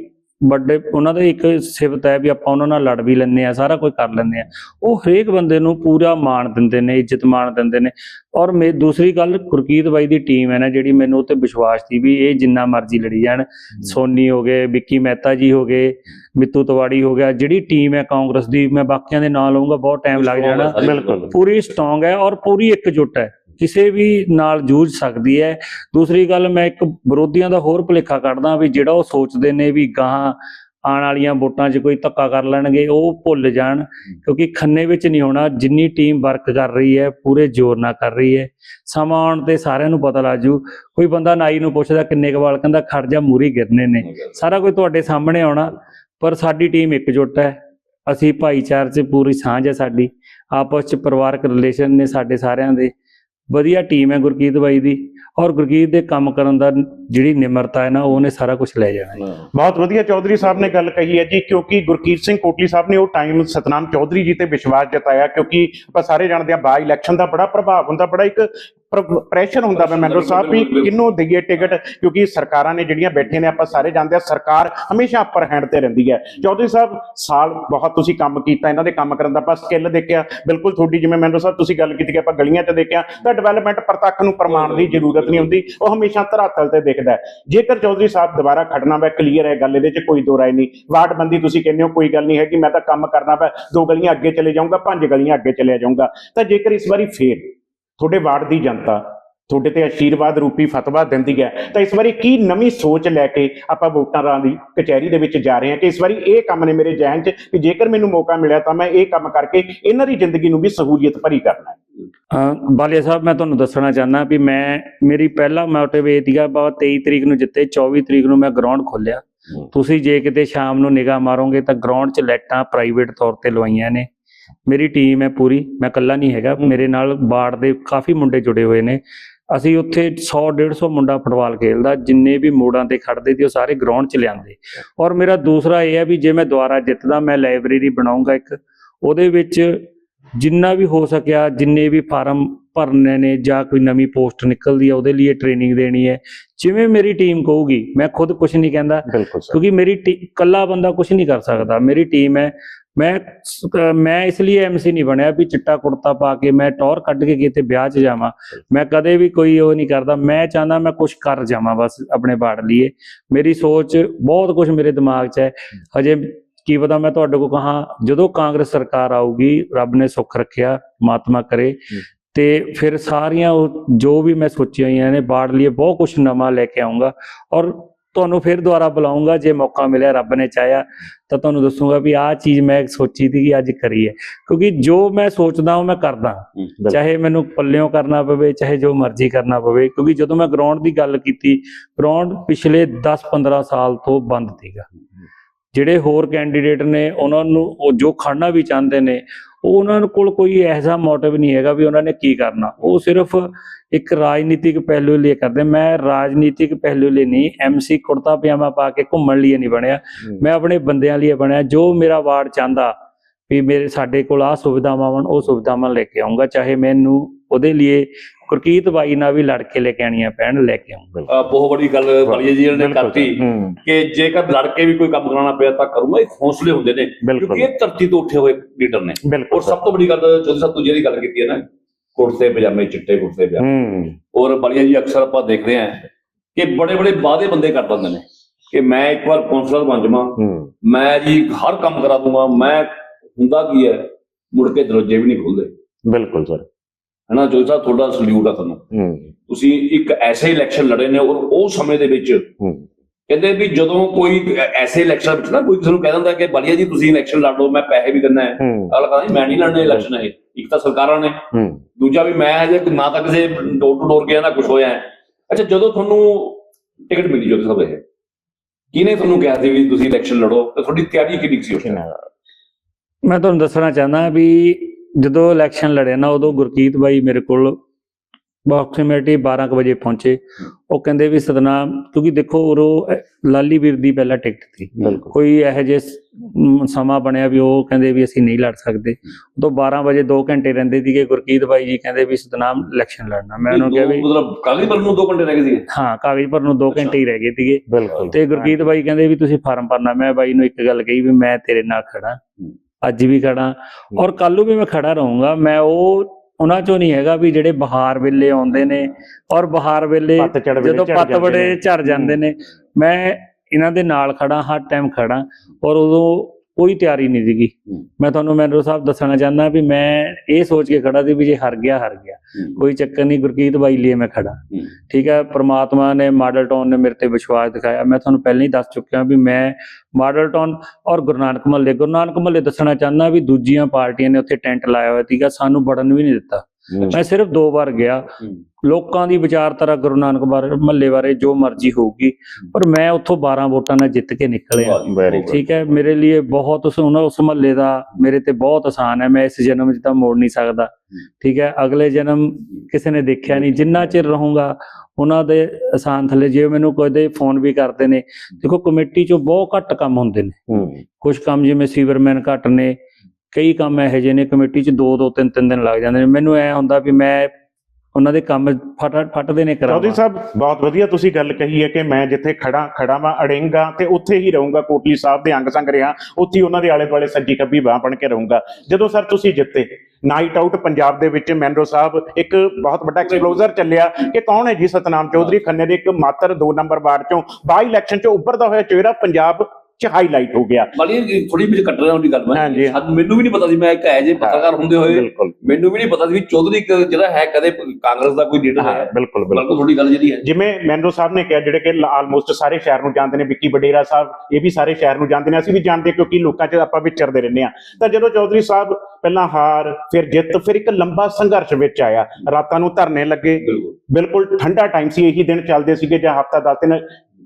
ਵੱਡੇ ਉਹਨਾਂ ਦਾ ਇੱਕ ਸਿਫਤ ਹੈ ਵੀ ਆਪਾਂ ਉਹਨਾਂ ਨਾਲ ਲੜ ਵੀ ਲੈਂਦੇ ਆ ਸਾਰਾ ਕੁਝ ਕਰ ਲੈਂਦੇ ਆ ਉਹ ਹਰੇਕ ਬੰਦੇ ਨੂੰ ਪੂਰਾ ਮਾਣ ਦਿੰਦੇ ਨੇ ਇੱਜ਼ਤ ਮਾਣ ਦਿੰਦੇ ਨੇ। ਔਰ ਮੇ ਦੂਸਰੀ ਗੱਲ ਗੁਰਕੀਤ ਬਾਈ ਦੀ ਟੀਮ ਹੈ ਨਾ ਜਿਹੜੀ ਮੈਨੂੰ ਉਹ ਤੇ ਵਿਸ਼ਵਾਸ ਸੀ ਵੀ ਇਹ ਜਿੰਨਾ ਮਰਜ਼ੀ ਲੜੀ ਜਾਣ। ਸੋਨੀ ਹੋ ਗਏ ਵਿੱਕੀ ਮਹਿਤਾ ਜੀ ਹੋ ਗਏ ਮਿੱਤੂ ਤਵਾੜੀ ਹੋ ਗਿਆ ਜਿਹੜੀ ਟੀਮ ਹੈ ਕਾਂਗਰਸ ਦੀ ਮੈਂ ਬਾਕੀਆਂ ਦੇ ਨਾਂ ਲਵਾਂਗਾ ਬਹੁਤ ਟਾਈਮ ਲੱਗ ਜਾਣਾ। ਬਿਲਕੁਲ। ਪੂਰੀ ਸਟਰੋਂਗ ਹੈ ਔਰ ਪੂਰੀ ਇਕਜੁੱਟ ਹੈ। ਕਿਸੇ ਵੀ ਨਾਲ ਜੂਝ ਸਕਦੀ ਹੈ। ਦੂਸਰੀ ਗੱਲ, ਮੈਂ ਇੱਕ ਵਿਰੋਧੀਆਂ ਦਾ ਹੋਰ ਭੁਲੇਖਾ ਕੱਢਦਾ ਵੀ ਜਿਹੜਾ ਉਹ ਸੋਚਦੇ ਨੇ ਵੀ ਗਾਂ ਆਉਣ ਵਾਲੀਆਂ ਵੋਟਾਂ 'ਚ ਕੋਈ ਧੱਕਾ ਕਰ ਲੈਣਗੇ, ਉਹ ਭੁੱਲ ਜਾਣ ਕਿਉਂਕਿ ਖੰਨੇ ਵਿੱਚ ਨਹੀਂ ਹੋਣਾ। ਜਿੰਨੀ ਟੀਮ ਵਰਕ ਕਰ ਰਹੀ ਹੈ, ਪੂਰੇ ਜ਼ੋਰ ਨਾਲ ਕਰ ਰਹੀ ਹੈ। ਸਮਾਂ ਆਉਣ ਤੇ ਸਾਰਿਆਂ ਨੂੰ ਪਤਾ ਲੱਗ ਜੂ, ਕੋਈ ਬੰਦਾ ਨਾਈ ਨੂੰ ਪੁੱਛਦਾ ਕਿੰਨੇ ਕੁ ਵਾਲ ਕਹਿੰਦਾ ਖੜ ਜਾ, ਮੂਰੀ ਗਿਰਨੇ ਨੇ। ਸਾਰਾ ਕੁਝ ਤੁਹਾਡੇ ਸਾਹਮਣੇ ਆਉਣਾ, ਪਰ ਸਾਡੀ ਟੀਮ ਇਕਜੁੱਟ ਹੈ। ਅਸੀਂ ਭਾਈਚਾਰ 'ਚ ਪੂਰੀ ਸਾਂਝ ਹੈ ਸਾਡੀ। ਆਪਸ ਚ ਪਰਿਵਾਰਕ ਰਿਲੇਸ਼ਨ ਨੇ ਸਾਡੇ ਸਾਰਿਆਂ ਦੇ। ਵਧੀਆ ਟੀਮ ਹੈ ਗੁਰਕੀਤ ਬਾਈ ਦੀ ਔਰ ਗੁਰਕੀਤ ਦੇ ਕੰਮ ਕਰਨ ਦਾ ਜਿਹੜੀ ਨਿਮਰਤਾ ਹੈ ਨਾ ਉਹਨੇ ਸਾਰਾ ਕੁਝ ਲੈ ਜਾਣਾ ਹੈ। ਬਹੁਤ ਵਧੀਆ, ਚੌਧਰੀ ਸਾਹਿਬ ਨੇ ਗੱਲ ਕਹੀ ਹੈ ਜੀ, ਕਿਉਂਕਿ ਗੁਰਕੀਰਤ ਸਿੰਘ ਕੋਟਲੀ ਸਾਹਿਬ ਨੇ ਉਹ ਟਾਈਮ ਸਤਨਾਮ ਚੌਧਰੀ ਜੀ ਤੇ ਵਿਸ਼ਵਾਸ ਜਤਾਇਆ, ਕਿਉਂਕਿ ਆਪਾਂ ਸਾਰੇ ਜਾਣਦੇ ਆ ਬਾ ਇਲੈਕਸ਼ਨ ਦਾ ਬੜਾ ਪ੍ਰਭਾਵ ਹੁੰਦਾ, ਬੜਾ ਇੱਕ ਪ੍ਰੈਸ਼ਰ ਹੁੰਦਾ ਪਿਆ ਮੈਂਬਰ ਸਾਹਿਬ ਵੀ ਕਿਹਨੂੰ ਦਈਏ ਟਿਕਟ? ਕਿਉਂਕਿ ਸਰਕਾਰਾਂ ਨੇ ਜਿਹੜੀਆਂ ਬੈਠੇ ਨੇ, ਆਪਾਂ ਸਾਰੇ ਜਾਣਦੇ ਆ, ਸਰਕਾਰ ਹਮੇਸ਼ਾ ਅਪਰ ਹੈਂਡ ਤੇ ਰਹਿੰਦੀ ਹੈ। ਚੌਧਰੀ ਸਾਹਿਬ, ਸਾਲ ਬਹੁਤ ਤੁਸੀਂ ਕੰਮ ਕੀਤਾ, ਇਹਨਾਂ ਦੇ ਕੰਮ ਕਰਨ ਦਾ ਆਪਾਂ ਸਕਿੱਲ ਦੇਖਿਆ। ਬਿਲਕੁਲ ਤੁਹਾਡੀ ਜਿਵੇਂ ਮੈਂਬਰ ਸਾਹਿਬ ਤੁਸੀਂ ਗੱਲ ਕੀਤੀ ਕਿ ਆਪਾਂ ਗਲੀਆਂ 'ਚ ਦੇਖਿਆ, ਤਾਂ ਡਿਵੈਲਪਮੈਂਟ ਪ੍ਰਤੱਖ ਨੂੰ ਪ੍ਰਮਾਣ ਦੀ ਜ਼ਰੂਰਤ ਨਹੀਂ ਹੁੰਦੀ, ਉਹ ਹਮੇਸ਼ਾ ਧਰਾਤਲ ਤੇ ਦਿਖਦਾ ਜੇਕਰ ਚੌਧਰੀ ਸਾਹਿਬ ਦੁਬਾਰਾ ਖੜਨਾ ਵਾ ਕਲੀਅਰ ਹੈ ਗੱਲ ਇਹਦੇ 'ਚ, ਕੋਈ ਦੋ ਰਾਏ ਨਹੀਂ। ਵਾਰਡ ਬੰਦੀ ਤੁਸੀਂ ਕਹਿੰਦੇ ਹੋ, ਕੋਈ ਗੱਲ ਨਹੀਂ ਹੈ ਕਿ ਮੈਂ ਤਾਂ ਕੰਮ ਕਰਨਾ ਵਾ, ਦੋ ਗਲੀਆਂ ਅੱਗੇ ਚਲੇ ਜਾਊਂਗਾ, ਪੰਜ ਗਲੀਆਂ ਅੱਗੇ ਚਲੇ ਜਾਊਂਗਾ। ਤਾਂ ਜੇਕਰ ਇਸ ਵਾਰੀ ਫੇਰ ਤੁਹਾਡੇ ਵਾਰਡ ਦੀ ਜਨਤਾ ਤੁਹਾਡੇ ਤੇ ਆਸ਼ੀਰਵਾਦ ਰੂਪੀ ਫਤਵਾ ਦਿੰਦੀ ਹੈ। ਤਾਂ ਇਸ ਵਾਰੀ ਕੀ ਨਵੀਂ ਸੋਚ ਲੈ ਕੇ ਆਪਾਂ ਵੋਟਰਾਂ ਦੀ ਕਚਹਿਰੀ ਦੇ ਵਿੱਚ ਜਾ ਰਹੇ ਹਾਂ ਕਿ ਇਸ ਵਾਰੀ ਇਹ ਕੰਮ ਨੇ ਮੇਰੇ ਜ਼ਿਹਨ 'ਚ ਕਿ ਜੇਕਰ ਮੈਨੂੰ ਮੌਕਾ ਮਿਲਿਆ ਤਾਂ ਮੈਂ ਇਹ ਕੰਮ ਕਰਕੇ ਇਹਨਾਂ ਦੀ ਜ਼ਿੰਦਗੀ ਨੂੰ ਵੀ ਸਹੂਲੀਅਤ ਭਰੀ ਕਰਨਾ ਹੈ। ਬਾਲੀਆ ਸਾਹਿਬ ਮੈਂ ਤੁਹਾਨੂੰ ਦੱਸਣਾ ਚਾਹੁੰਦਾ ਵੀ ਮੈਂ ਮੇਰੀ ਪਹਿਲਾ ਮੋਟਿਵ ਇਹ ਸੀਗਾ ਬਾ 23 ਤਰੀਕ ਨੂੰ ਜਿੱਤੇ 24 ਤਰੀਕ ਨੂੰ ਮੈਂ ਗਰਾਊਂਡ ਖੋਲਿਆ। ਤੁਸੀਂ ਜੇ ਕਿਤੇ ਸ਼ਾਮ ਨੂੰ ਨਿਗਾਹ ਮਾਰੋਗੇ ਤਾਂ ਗਰਾਊਂਡ 'ਚ ਲਾਈਟਾਂ ਪ੍ਰਾਈਵੇਟ ਤੌਰ ਤੇ ਲਵਾਈਆਂ ਨੇ। ਮੇਰੀ ਟੀਮ ਹੈ ਪੂਰੀ ਮੈਂ ਇਕੱਲਾ ਨਹੀਂ ਹੈਗਾ। ਮੇਰੇ ਨਾਲ ਬਾੜ ਦੇ ਕਾਫੀ ਮੁੰਡੇ ਜੁੜੇ ਹੋਏ ਨੇ। ਅਸੀਂ ਉੱਥੇ 100 150 ਮੁੰਡਾ ਫੁੱਟਬਾਲ ਖੇਲਦਾ ਜਿੰਨੇ ਵੀ ਮੋੜਾਂ ਤੇ ਖੜਦੇ ਸੀ ਉਹ ਸਾਰੇ ਗਰਾਊਂਡ 'ਚ ਲਿਆਂਦੇ। ਔਰ ਮੇਰਾ ਦੂਸਰਾ ਇਹ ਹੈ ਵੀ ਜੇ ਮੈਂ ਦੁਬਾਰਾ ਜਿੱਤਦਾ ਮੈਂ ਲਾਇਬ੍ਰੇਰੀ ਬਣਾਉਂਗਾ ਇੱਕ। ਉਹਦੇ ਵਿੱਚ ਜਿੰਨਾ ਵੀ ਹੋ ਸਕਿਆ ਜਿੰਨੇ ਵੀ ਫਾਰਮ ਭਰਨੇ ਨੇ ਜਾਂ ਕੋਈ ਨਵੀਂ ਪੋਸਟ ਨਿਕਲਦੀ ਹੈ ਉਹਦੇ ਲਈ ਟ੍ਰੇਨਿੰਗ ਦੇਣੀ ਹੈ। ਜਿਵੇਂ ਮੇਰੀ ਟੀਮ ਕਹੂਗੀ ਮੈਂ ਖੁਦ ਕੁਝ ਨਹੀਂ ਕਹਿੰਦਾ ਕਿਉਂਕਿ ਮੇਰੀ ਇਕੱਲਾ ਬੰਦਾ ਕੁਝ ਨਹੀਂ ਕਰ ਸਕਦਾ। ਮੇਰੀ ਟੀਮ ਹੈ ਮੈਂ ਮੈਂ ਇਸ ਲਈ ਐਮਸੀ ਨਹੀਂ ਬਣਿਆ ਵੀ ਚਿੱਟਾ ਕੁੜਤਾ ਪਾ ਕੇ ਮੈਂ ਟੌਰ ਕੱਢ ਕੇ ਕਿਤੇ ਵਿਆਹ 'ਚ ਜਾਵਾਂ। ਮੈਂ ਕਦੇ ਵੀ ਕੋਈ ਉਹ ਨਹੀਂ ਕਰਦਾ। ਮੈਂ ਚਾਹੁੰਦਾ ਮੈਂ ਕੁਝ ਕਰ ਜਾਵਾਂ ਬਸ ਆਪਣੇ ਬਾੜ ਲਈਏ ਮੇਰੀ ਸੋਚ ਬਹੁਤ ਕੁਝ ਮੇਰੇ ਦਿਮਾਗ 'ਚ ਹੈ। ਹਜੇ ਕੀ ਪਤਾ ਮੈਂ ਤੁਹਾਡੇ ਕੋ ਕਹਾ, ਜਦੋਂ ਕਾਂਗਰਸ ਸਰਕਾਰ ਆਊਗੀ, ਰੱਬ ਨੇ ਸੁੱਖ ਰੱਖਿਆ, ਮਾਤਮਾ ਕਰੇ। ਤੇ ਫਿਰ ਸਾਰੀਆਂ ਉਹ ਜੋ ਵੀ ਮੈਂ ਸੋਚੀਆਂ ਹੋਈਆਂ ਨੇ, ਬਾੜ ਲਈਏ ਬਹੁਤ ਕੁਝ ਨਵਾਂ ਲੈ ਕੇ ਆਉਂਗਾ ਔਰ ਤੁਹਾਨੂੰ ਫਿਰ ਦੁਬਾਰਾ ਬੁਲਾਉਂਗਾ ਜੇ ਮੌਕਾ ਮਿਲਿਆ ਰੱਬ ਨੇ ਚਾਹਿਆ ਤਾਂ ਤੁਹਾਨੂੰ ਦੱਸੂਗਾ ਵੀ ਆਹ ਚੀਜ਼ ਮੈਂ ਸੋਚੀ ਸੀ ਕਿ ਅੱਜ ਕਰੀ ਹੈ। ਕਿਉਂਕਿ ਜੋ ਮੈਂ ਸੋਚਦਾ ਉਹ ਮੈਂ ਕਰਦਾ। ਚਾਹੇ ਮੈਨੂੰ ਪੱਲਿਓਂ ਕਰਨਾ ਪਵੇ ਚਾਹੇ ਜੋ ਮਰਜ਼ੀ ਕਰਨਾ ਪਵੇ ਕਿਉਂਕਿ ਜਦੋਂ ਮੈਂ ਗਰਾਊਂਡ ਦੀ ਗੱਲ ਕੀਤੀ ਗਰਾਊਂਡ ਪਿਛਲੇ 10-15 ਸਾਲ ਤੋਂ ਬੰਦ ਸੀਗਾ। ਜਿਹੜੇ ਹੋਰ ਕੈਂਡੀਡੇਟ ਨੇ ਉਹਨਾਂ ਨੂੰ ਉਹ ਜੋ ਖੜਨਾ ਵੀ ਚਾਹੁੰਦੇ ਨੇ ਉਹ ਉਹਨਾਂ ਕੋਲ ਕੋਈ ਐਸਾ ਮੋਟਿਵ ਨਹੀਂ ਹੈਗਾ ਵੀ ਉਹਨਾਂ ਨੇ ਕੀ ਕਰਨਾ। ਉਹ ਸਿਰਫ ਇੱਕ ਰਾਜਨੀਤਿਕ ਪਹਿਲੂ ਲਈ ਕਰਦੇ ਮੈਂ ਰਾਜਨੀਤਿਕ ਪਹਿਲੂ ਲਈ ਨਹੀਂ ਐਮਸੀ ਕੁੜਤਾ ਪਜਾਮਾ ਪਾ ਕੇ ਘੁੰਮਣ ਲਈ ਨਹੀਂ ਬਣਿਆ। ਮੈਂ ਆਪਣੇ ਬੰਦਿਆਂ ਲਈ ਬਣਿਆ। ਜੋ ਮੇਰਾ ਵਾਰਡ ਚਾਹੁੰਦਾ ਵੀ ਮੇਰੇ ਸਾਡੇ ਕੋਲ ਆ ਸੁਵਿਧਾਵਾਂ ਹਨ ਉਹ ਸੁਵਿਧਾਵਾਂ ਲੈ ਕੇ ਆਉਂਗਾ ਚਾਹੇ ਮੈਨੂੰ ਉਹਦੇ ਲਈ ਗੁਰਕੀਤ ਬਾਈ ਨਾਲ ਵੀ ਲੜ ਕੇ ਲੈ ਕੇ ਆਣੀਆਂ ਪੈਣ ਲੈ ਕੇ ਆਉਂਗਾ ਬਹੁਤ ਵੱਡੀ ਗੱਲ ਬੜੀ ਜੀ ਨੇ ਕਰਤੀ ਕਿ ਜੇਕਰ ਲੜ ਕੇ ਵੀ ਕੋਈ ਕੰਮ ਕਰਾਉਣਾ ਪਿਆ ਤਾਂ ਕਰੂੰਗਾ ਇਹ ਹੌਸਲੇ ਹੁੰਦੇ ਨੇ ਕਿਉਂਕਿ ਇਹ ਧਰਤੀ ਤੋਂ ਉੱਠੇ ਹੋਏ ਲੀਡਰ ਨੇ। ਔਰ ਸਭ ਤੋਂ ਵੱਡੀ ਗੱਲ ਚੌਧਰੀ ਸਾਹਿਬ ਤੂੰ ਜਿਹੜੀ ਗੱਲ ਕੀਤੀ ਹੈ ਨਾ ਕੁੜਤੇ ਪਜਾਮੇ ਚਿੱਟੇ ਕੁੜਤੇ ਪਜਾਮੇ। ਔਰ ਬੜੀਆਂ ਜੀ ਅਕਸਰ ਆਪਾਂ ਦੇਖਦੇ ਹਾਂ ਕਿ ਬੜੇ ਬੜੇ ਵਾਅਦੇ ਬੰਦੇ ਕਰ ਦਿੰਦੇ ਨੇ ਕਿ ਮੈਂ ਇੱਕ ਵਾਰ ਕੌਂਸਲਰ ਬਣ ਜਾਵਾਂ ਮੈਂ ਜੀ ਹਰ ਕੰਮ ਕਰਾ ਦੂੰਗਾ ਮੈਂ ਹੁੰਦਾ ਕੀ ਹੈ? ਮੁੜ ਕੇ ਦਰਵਾਜ਼ੇ ਵੀ ਨਹੀਂ ਖੁੱਲਦੇ ਬਿਲਕੁਲ ਸਰ। ਹਨਾ ਜੋਈ ਸਾਹਿਬ ਤੁਹਾਡਾ ਸਲੂਟ ਆ ਤੁਹਾਨੂੰ। ਤੁਸੀਂ ਇੱਕ ਐਸੇ ਇਲੈਕਸ਼ਨ ਲੜੇ ਨੇ ਔਰ ਉਹ ਸਮੇਂ ਦੇ ਵਿੱਚ ਕਹਿੰਦੇ ਵੀ ਜਦੋਂ ਕੋਈ ਐਸੇ ਇਲੈਕਸ਼ਨ ਵਿੱਚ ਨਾ ਕੋਈ ਕਿਸੇ ਨੂੰ ਕਹਿ ਦਿੰਦਾ ਕਿ ਬਲੀਆ ਜੀ ਤੁਸੀਂ ਇਲੈਕਸ਼ਨ ਲੜੋ ਮੈਂ ਪੈਸੇ ਵੀ ਦਿੰਦਾ ਹੈ। ਅਗਲਾ ਕਹਿੰਦਾ ਮੈਂ ਨਹੀਂ ਲੜਨੇ ਇਲੈਕਸ਼ਨ ਇਹ। ਇੱਕ ਤਾਂ ਸਰਕਾਰਾਂ ਨੇ। ਦੂਜਾ ਵੀ ਮੈਂ ਹਜੇ ਨਾ ਤਾਂ ਕਿਸੇ ਡੋਰ ਟੂ ਡੋਰ ਗਿਆ ਨਾ ਕੁਝ ਹੋਇਆ। ਹੈ। ਅੱਛਾ ਜਦੋਂ ਤੁਹਾਨੂੰ ਟਿਕਟ ਮਿਲੀ ਜੋ ਸਭ ਇਹ ਕਿਹਨੇ ਤੁਹਾਨੂੰ ਕਿਹਾ ਸੀ ਵੀ ਤੁਸੀਂ ਇਲੈਕਸ਼ਨ ਲੜੋ? ਤੇ ਤੁਹਾਡੀ ਤਿਆਰੀ ਕਿੰਨੀ ਸੀ ਉਸ time? ਮੈਂ ਤੁਹਾਨੂੰ ਦੱਸਣਾ ਚਾਹੁੰਦਾ ਵੀ ਜਦੋਂ ਇਲੈਕਸ਼ਨ ਲੜਿਆ ਨਾ ਉਦੋਂ ਗੁਰਕੀਤ ਬਾਈ ਮੇਰੇ ਕੋਲ ਅਪਰੋਕਸੀਮੇਟਲੀ 12 ਕੁ ਵਜੇ ਪਹੁੰਚੇ। ਉਹ ਕਹਿੰਦੇ ਵੀ ਸਤਨਾਮ ਕਿਉਂਕਿ ਦੇਖੋ ਉਰੋਂ ਅਹ, ਲਾਲੀ ਵੀਰ ਦੀ ਪਹਿਲਾਂ ਟਿਕਟ ਸੀ। ਕੋਈ ਇਹੋ ਮ, ਸਮਾਂ ਬਣਿਆ ਵੀ ਉਹ ਕਹਿੰਦੇ ਵੀ ਅਸੀਂ ਨਹੀਂ ਲੜ ਸਕਦੇ। ਉਦੋਂ 12 ਵਜੇ 2 ਘੰਟੇ ਰਹਿੰਦੇ ਸੀਗੇ ਗੁਰਕੀਤ ਬਾਈ ਜੀ ਕਹਿੰਦੇ ਵੀ ਸਤਨਾਮ ਇਲੈਕਸ਼ਨ ਲੜਨਾ। ਮੈਂ ਉਹਨੂੰ ਕਿਹਾ ਵੀ ਮਤਲਬ ਕਾਗਜ਼ ਪਰ ਨੂੰ 2 ਘੰਟੇ ਰਹਿ ਗਏ ਸੀ ਹਾਂ ਕਾਗਜ਼ ਭਰਨ ਨੂੰ 2 ਅੱਛਾ। ਘੰਟੇ ਹੀ ਰਹਿ ਗਏ ਸੀਗੇ। ਤੇ ਗੁਰਕੀਤ ਬਾਈ ਕਹਿੰਦੇ ਵੀ ਤੁਸੀਂ ਫਾਰਮ ਭਰਨਾ। ਮੈਂ ਬਾਈ ਨੂੰ ਇੱਕ ਗੱਲ ਕਹੀ ਵੀ ਮੈਂ ਤੇਰੇ ਨਾਲ ਖੜਾ। ਅੱਜ ਵੀ ਖੜਾ। ਔਰ ਕੱਲ ਨੂੰ ਵੀ ਮੈਂ ਖੜਾ ਰਹੂੰਗਾ। ਮੈਂ ਉਹ ਉਹਨਾਂ ਚੋਂ ਨਹੀਂ ਹੈਗਾ ਵੀ ਜਿਹੜੇ ਬਹਾਰ ਵੇਲੇ ਆਉਂਦੇ ਨੇ। ਔਰ ਬਹਾਰ ਵੇਲੇ ਜਦੋਂ ਪੱਤ ਬੜੇ। ਝੜ ਜਾਂਦੇ ਨੇ। ਮੈਂ ਇਹਨਾਂ ਦੇ ਨਾਲ ਖੜਾ ਹਰ ਟਾਈਮ ਖੜਾ। ਔਰ ਉਦੋਂ ਕੋਈ ਤਿਆਰੀ ਨਹੀਂ ਸੀਗੀ। ਮੈਂ ਤੁਹਾਨੂੰ ਮੈਨਰੋ ਸਾਹਿਬ ਦੱਸਣਾ ਚਾਹੁੰਦਾ ਵੀ ਮੈਂ ਇਹ ਸੋਚ ਕੇ ਖੜਾ ਸੀ ਵੀ ਜੇ ਹਾਰ ਗਿਆ ਹਾਰ ਗਿਆ ਕੋਈ ਚੱਕਰ ਨਹੀਂ ਗੁਰਕੀਤ ਬਾਈ ਲਈ ਮੈਂ ਖੜਾ। ਠੀਕ ਹੈ ਪ੍ਰਮਾਤਮਾ ਨੇ ਮਾਡਲ ਟਾਊਨ ਨੇ ਮੇਰੇ ਤੇ ਵਿਸ਼ਵਾਸ ਦਿਖਾਇਆ ਮੈਂ ਤੁਹਾਨੂੰ ਪਹਿਲਾਂ ਹੀ ਦੱਸ ਚੁੱਕਿਆ ਵੀ ਮੈਂ ਮਾਡਲ ਟਾਊਨ ਔਰ ਗੁਰੂ ਨਾਨਕ ਮਹੱਲੇ ਗੁਰੂ ਨਾਨਕ ਮਹੱਲੇ ਦੱਸਣਾ ਚਾਹੁੰਦਾ ਵੀ ਦੂਜੀਆਂ ਪਾਰਟੀਆਂ ਨੇ ਉੱਥੇ ਟੈਂਟ ਲਾਇਆ ਹੋਇਆ ਸੀਗਾ ਸਾਨੂੰ ਵੜਨ ਵੀ ਨਹੀਂ ਦਿੱਤਾ। ਮੈਂ ਸਿਰਫ ਦੋ ਵਾਰ ਗਿਆ। ਲੋਕਾਂ ਦੀ ਵਿਚਾਰਧਾਰਾ ਗੁਰੂ ਨਾਨਕ ਬਾਰੇ ਮਹੱਲੇ ਬਾਰੇ ਜੋ ਮਰਜ਼ੀ ਹੋਊਗੀ ਪਰ ਮੈਂ ਉੱਥੋਂ 12 ਵੋਟਾਂ ਨਾਲ ਜਿੱਤ ਕੇ ਨਿਕਲਿਆ. ਠੀਕ ਹੈ ਮੇਰੇ ਲਈ ਬਹੁਤ ਉਸ ਉਹਨਾਂ ਉਸ ਮਹੱਲੇ ਦਾ ਮੇਰੇ ਤੇ ਬਹੁਤ ਆਸਾਨ ਹੈ ਮੈਂ ਇਸ ਜਨਮ 'ਚ ਤਾਂ ਮੋੜ ਨਹੀਂ ਸਕਦਾ। ਠੀਕ ਹੈ ਅਗਲੇ ਜਨਮ ਕਿਸੇ ਨੇ ਦੇਖਿਆ ਨਹੀਂ ਜਿੰਨਾ ਚਿਰ ਰਹੂੰਗਾ ਉਹਨਾਂ ਦੇ ਆਸਾਨ ਥੱਲੇ ਜੇ ਮੈਨੂੰ ਕਦੇ ਫੋਨ ਵੀ ਕਰਦੇ ਨੇ ਦੇਖੋ ਕਮੇਟੀ 'ਚੋਂ ਬਹੁਤ ਘੱਟ ਕੰਮ ਹੁੰਦੇ ਨੇ। ਕੁਝ ਕੰਮ ਜਿਵੇਂ ਸੀਵਰਮੈਨ ਘੱਟ ਨੇ ਕਈ ਕੰਮ ਇਹੋ ਜਿਹੇ ਨੇ ਕਮੇਟੀ 'ਚ ਦੋ ਦੋ ਤਿੰਨ ਤਿੰਨ ਦਿਨ ਲੱਗ ਜਾਂਦੇ ਨੇ। ਮੈਨੂੰ ਐ ਹੁੰਦਾ ਵੀ ਮੈਂ ਉਹਨਾਂ ਦੇ ਕੰਮ ਫਟ, ਫਟਦੇ ਨੇ ਚੌਧਰੀ ਸਾਹਿਬ, ਬਹੁਤ ਵਧੀਆ ਤੁਸੀਂ ਗੱਲ ਕਹੀ ਹੈ ਕਿ ਮੈਂ ਜਿੱਥੇ ਖੜਾ ਖੜਾ ਵਾਂ, ਅੜੇਂਗਾ ਤੇ ਉੱਥੇ ਹੀ ਰਹੂੰਗਾ, ਕੋਟਲੀ ਸਾਹਿਬ ਦੇ ਅੰਗ ਸੰਗ ਰਿਹਾ, ਉੱਥੇ ਉਹਨਾਂ ਦੇ ਆਲੇ ਦੁਆਲੇ ਸੱਜੀ ਖੱਬੀ ਬਾਹ ਬਣ ਕੇ ਰਹੂੰਗਾ। ਜਦੋਂ ਸਰ ਤੁਸੀਂ ਜਿੱਤੇ ਨਾਈਟ ਆਊਟ ਪੰਜਾਬ ਦੇ ਵਿੱਚ ਮੈਨਰੋ ਸਾਹਿਬ ਇੱਕ ਬਹੁਤ ਵੱਡਾ ਐਕਸਪਲੋਜ਼ਰ ਚੱਲਿਆ ਕਿ ਕੌਣ ਹੈ ਜੀ ਸਤਨਾਮ ਚੌਧਰੀ? ਖੰਨੇ ਦੇ ਇੱਕ ਮਾਤਰ 2 ਨੰਬਰ ਵਾਰਡ ਚੋਂ ਬਾਈ ਇਲੈਕਸ਼ਨ ਚੋਂ ਉੱਭਰਦਾ ਹੋਇਆ ਚਿਹਰਾ ਪੰਜਾਬ 'ਚ ਹਾਈਲਾਈਟ ਹੋ ਗਿਆ। ਮਾਲੀ ਥੋੜੀ ਵਿੱਚ ਕੱਟ ਰਿਹਾ ਉਹਦੀ ਗੱਲ ਮੈਂ। ਸ਼ਾਇਦ ਮੈਨੂੰ ਵੀ ਨਹੀਂ ਪਤਾ ਸੀ ਮੈਂ ਇੱਕ ਐਜੇ ਪੱਤਰਕਾਰ ਹੁੰਦੇ ਹੋਏ। ਮੈਨੂੰ ਵੀ ਨਹੀਂ ਪਤਾ ਸੀ ਵੀ ਚੌਧਰੀ ਜਿਹੜਾ ਹੈ ਕਦੇ ਕਾਂਗਰਸ ਦਾ ਕੋਈ ਲੀਡਰ ਹਾਂ ਬਿਲਕੁਲ ਬਿਲਕੁਲ। ਥੋੜੀ ਗੱਲ ਜਿਹੜੀ ਹੈ। ਜਿਵੇਂ ਮੈਨਰੋ ਸਾਹਿਬ ਨੇ ਕਿਹਾ ਜਿਹੜੇ ਕਿ ਆਲਮੋਸਟ ਸਾਰੇ ਸ਼ਹਿਰ ਨੂੰ ਜਾਣਦੇ ਨੇ ਵਿੱਕੀ ਵਡੇਰਾ ਸਾਹਿਬ ਇਹ ਵੀ ਸਾਰੇ ਸ਼ਹਿਰ ਨੂੰ ਜਾਣਦੇ ਨੇ। ਅਸੀਂ ਵੀ ਜਾਣਦੇ ਕਿਉਂਕਿ ਲੋਕਾਂ 'ਚ ਆਪਾਂ ਵਿਚਰਦੇ ਰਹਿੰਦੇ ਆ ਤਾਂ ਜਦੋਂ ਚੌਧਰੀ ਸਾਹਿਬ ਪਹਿਲਾਂ ਹਾਰ ਫਿਰ ਜਿੱਤ ਫਿਰ ਇੱਕ ਲੰਬਾ ਸੰਘਰਸ਼ ਵਿੱਚ ਆਇਆ। ਰਾਤਾਂ ਨੂੰ ਧਰਨੇ ਲੱਗੇ। ਬਿਲਕੁਲ। ਬਿਲਕੁਲ ਠੰਡਾ ਟਾਈਮ ਸੀ ਇਹੀ ਦਿਨ ਚੱਲਦੇ ਸੀਗੇ ਜਾਂ ਹਫਤਾ 10 ਦਿਨ।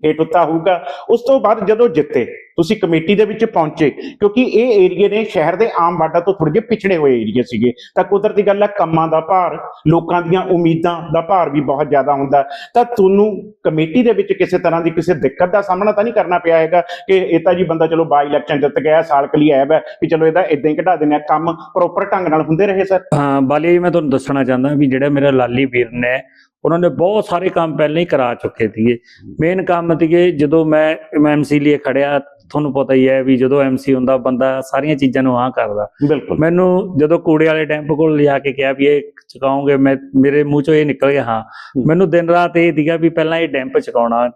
ਹੇਠ ਉੱਤਾ ਹੋਊਗਾ। ਉਸ ਤੋਂ ਬਾਅਦ ਜਦੋਂ ਜਿੱਤੇ, ਤੁਸੀਂ ਕਮੇਟੀ ਦੇ ਵਿੱਚ ਪਹੁੰਚੇ, ਕਿਉਂਕਿ ਇਹ ਏਰੀਏ ਨੇ ਸ਼ਹਿਰ ਦੇ ਆਮ ਵਾਰਡਾਂ ਤੋਂ ਥੋੜੇ ਜਿਹੇ ਪਿਛੜੇ ਹੋਏ ਏਰੀਏ ਸੀਗੇ। ਤਾਂ ਕੁਦਰਤੀ ਗੱਲ ਹੈ, ਕੰਮਾਂ ਦਾ ਭਾਰ, ਲੋਕਾਂ ਦੀਆਂ ਉਮੀਦਾਂ ਦਾ ਭਾਰ ਵੀ ਬਹੁਤ ਜ਼ਿਆਦਾ ਹੁੰਦਾ। ਤਾਂ ਤੁਹਾਨੂੰ ਕਮੇਟੀ ਦੇ ਵਿੱਚ ਕਿਸੇ ਤਰ੍ਹਾਂ ਦੀ ਕਿਸੇ ਦਿੱਕਤ ਦਾ ਸਾਹਮਣਾ ਤਾਂ ਨਹੀਂ ਕਰਨਾ ਪਿਆ ਹੈਗਾ ਕਿ ਇਹ ਤਾਂ ਜੀ ਬੰਦਾ ਚਲੋ ਬਾਈ ਇਲੈਕਸ਼ਨ ਜਿੱਤ ਗਿਆ, ਸਾਲ ਕਲੀ ਆਇਆ ਹੈ ਵੀ ਚਲੋ ਇਹਦਾ ਇਦਾਂ ਹੀ ਕਢਾ ਦਿੰਦੇ ਕੰਮ ਪ੍ਰੋਪਰ ਢੰਗ ਨਾਲ ਹੁੰਦੇ ਰਹੇ ਸਰ ਹਾਂ, ਬਾਲੀਆ ਜੀ, ਮੈਂ ਤੁਹਾਨੂੰ ਦੱਸਣਾ ਚਾਹੁੰਦਾ ਵੀ ਜਿਹੜਾ ਮੇਰਾ ਲਾਲੀ ਵੀਰ ਨੇ ਉਹਨਾਂ ਨੇ ਬਹੁਤ ਸਾਰੇ ਕੰਮ ਪਹਿਲਾਂ ਹੀ ਕਰਾ ਚੁੱਕੇ ਸੀਗੇ। ਮੇਨ ਕੰਮ ਸੀਗੇ ਜਦੋਂ ਮੈਂ ਐਮਸੀ ਲਈ ਖੜਿਆ ਤੁਹਾਨੂੰ ਪਤਾ ਹੀ ਹੈ ਵੀ ਜਦੋਂ ਐਮਸੀ ਹੁੰਦਾ ਬੰਦਾ ਸਾਰੀਆਂ ਚੀਜ਼ਾਂ ਨੂੰ ਹਾਂ ਕਰਦਾ। ਬਿਲਕੁਲ। ਮੈਨੂੰ ਜਦੋਂ ਕੂੜੇ ਵਾਲੇ ਟੈਂਪ ਕੋਲ ਲਿਆ ਕੇ ਕਿਹਾ ਵੀ ਇਹ ਚੁਕਾਉਂਗੇ ਮੈਂ ਮੇਰੇ ਮੂੰਹ ਚੋਂ ਇਹ ਨਿਕਲ ਗਿਆ ਹਾਂ। ਮੈਨੂੰ ਦਿਨ ਰਾਤ ਇਹ ਸੀਗਾ ਵੀ ਪਹਿਲਾਂ ਇਹ ਡੈਂਪ ਚੁਕਾਉਣਾ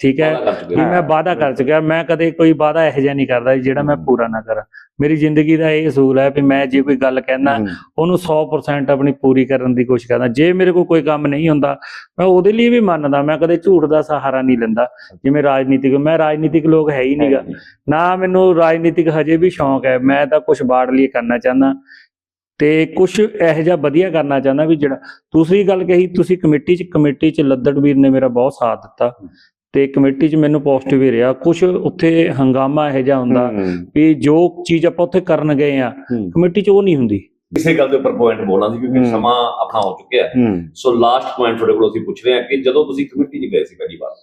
ਠੀਕ ਹੈ? ਵੀ। ਮੈਂ ਵਾਅਦਾ ਕਰ ਚੁੱਕਿਆ ਮੈਂ ਕਦੇ ਕੋਈ ਵਾਅਦਾ ਇਹੋ ਜਿਹਾ ਨਹੀਂ ਕਰਦਾ ਜਿਹੜਾ ਮੈਂ ਪੂਰਾ ਨਾ ਕਰਾਂ। ਮੇਰੀ ਜ਼ਿੰਦਗੀ ਦਾ ਇਹ ਅਸੂਲ ਹੈ ਵੀ ਮੈਂ ਜੇ ਕੋਈ ਗੱਲ ਕਹਿਣਾ ਉਹਨੂੰ 100% ਆਪਣੀ ਪੂਰੀ ਕਰਨ ਦੀ ਕੋਸ਼ਿਸ਼ ਕਰਦਾ। ਜੇ ਮੇਰੇ ਕੋਲ ਕੋਈ ਕੰਮ ਨਹੀਂ ਹੁੰਦਾ ਮੈਂ ਉਹਦੇ ਲਈ ਵੀ ਮੰਨਦਾ ਮੈਂ ਕਦੇ ਝੂਠ ਦਾ ਸਹਾਰਾ ਨਹੀਂ ਲੈਂਦਾ ਜਿਵੇਂ ਰਾਜਨੀਤਿਕ ਮੈਂ ਰਾਜਨੀਤਿਕ ਲੋਕ ਹੈ ਹੀ ਨਹੀਂਗਾ। ਨਾ ਮੈਨੂੰ ਰਾਜਨੀਤਿਕ ਹਜੇ ਵੀ ਸ਼ੌਂਕ ਹੈ ਮੈਂ ਤਾਂ ਕੁਝ ਬਾੜ ਲਈ ਕਰਨਾ ਚਾਹੁੰਦਾ। ਤੇ ਕੁਝ ਇਹੋ ਜਿਹਾ ਵਧੀਆ ਕਰਨਾ ਚਾਹੁੰਦਾ ਵੀ ਜਿਹੜਾ ਦੂਸਰੀ ਗੱਲ ਕਹੀ ਤੁਸੀਂ ਕਮੇਟੀ 'ਚ ਕਮੇਟੀ 'ਚ ਲੱਦੜ ਵੀਰ ਨੇ ਮੇਰਾ ਬਹੁਤ ਸਾਥ ਦਿੱਤਾ। ਤੇ ਕਮੇਟੀ 'ਚ ਮੈਨੂੰ ਪੋਜ਼ਿਟਿਵ ਹੀ ਰਿਹਾ। ਕੁਝ ਉੱਥੇ ਹੰਗਾਮਾ ਇਹੋ ਜਿਹਾ ਹੁੰਦਾ ਵੀ ਜੋ ਚੀਜ਼ ਆਪਾਂ ਉੱਥੇ ਕਰਨ ਗਏ ਆ ਕਮੇਟੀ 'ਚ ਉਹ ਨਹੀਂ ਹੁੰਦੀ। ਇਸੇ ਗੱਲ ਦੇ ਉੱਪਰ ਪੁਆਇੰਟ ਬੋਲਣਾ ਸੀ ਕਿਉਂਕਿ। ਸਮਾਂ ਆਪਣਾ ਹੋ ਚੁੱਕਿਆ ਸੋ ਲਾਸਟ ਪੁਆਇੰਟ ਤੁਹਾਡੇ ਕੋਲ ਅਸੀਂ ਪੁੱਛ ਰਹੇ ਹਾਂ ਕਿ ਜਦੋਂ ਤੁਸੀਂ ਕਮੇਟੀ 'ਚ ਗਏ ਸੀ ਪਹਿਲੀ ਵਾਰ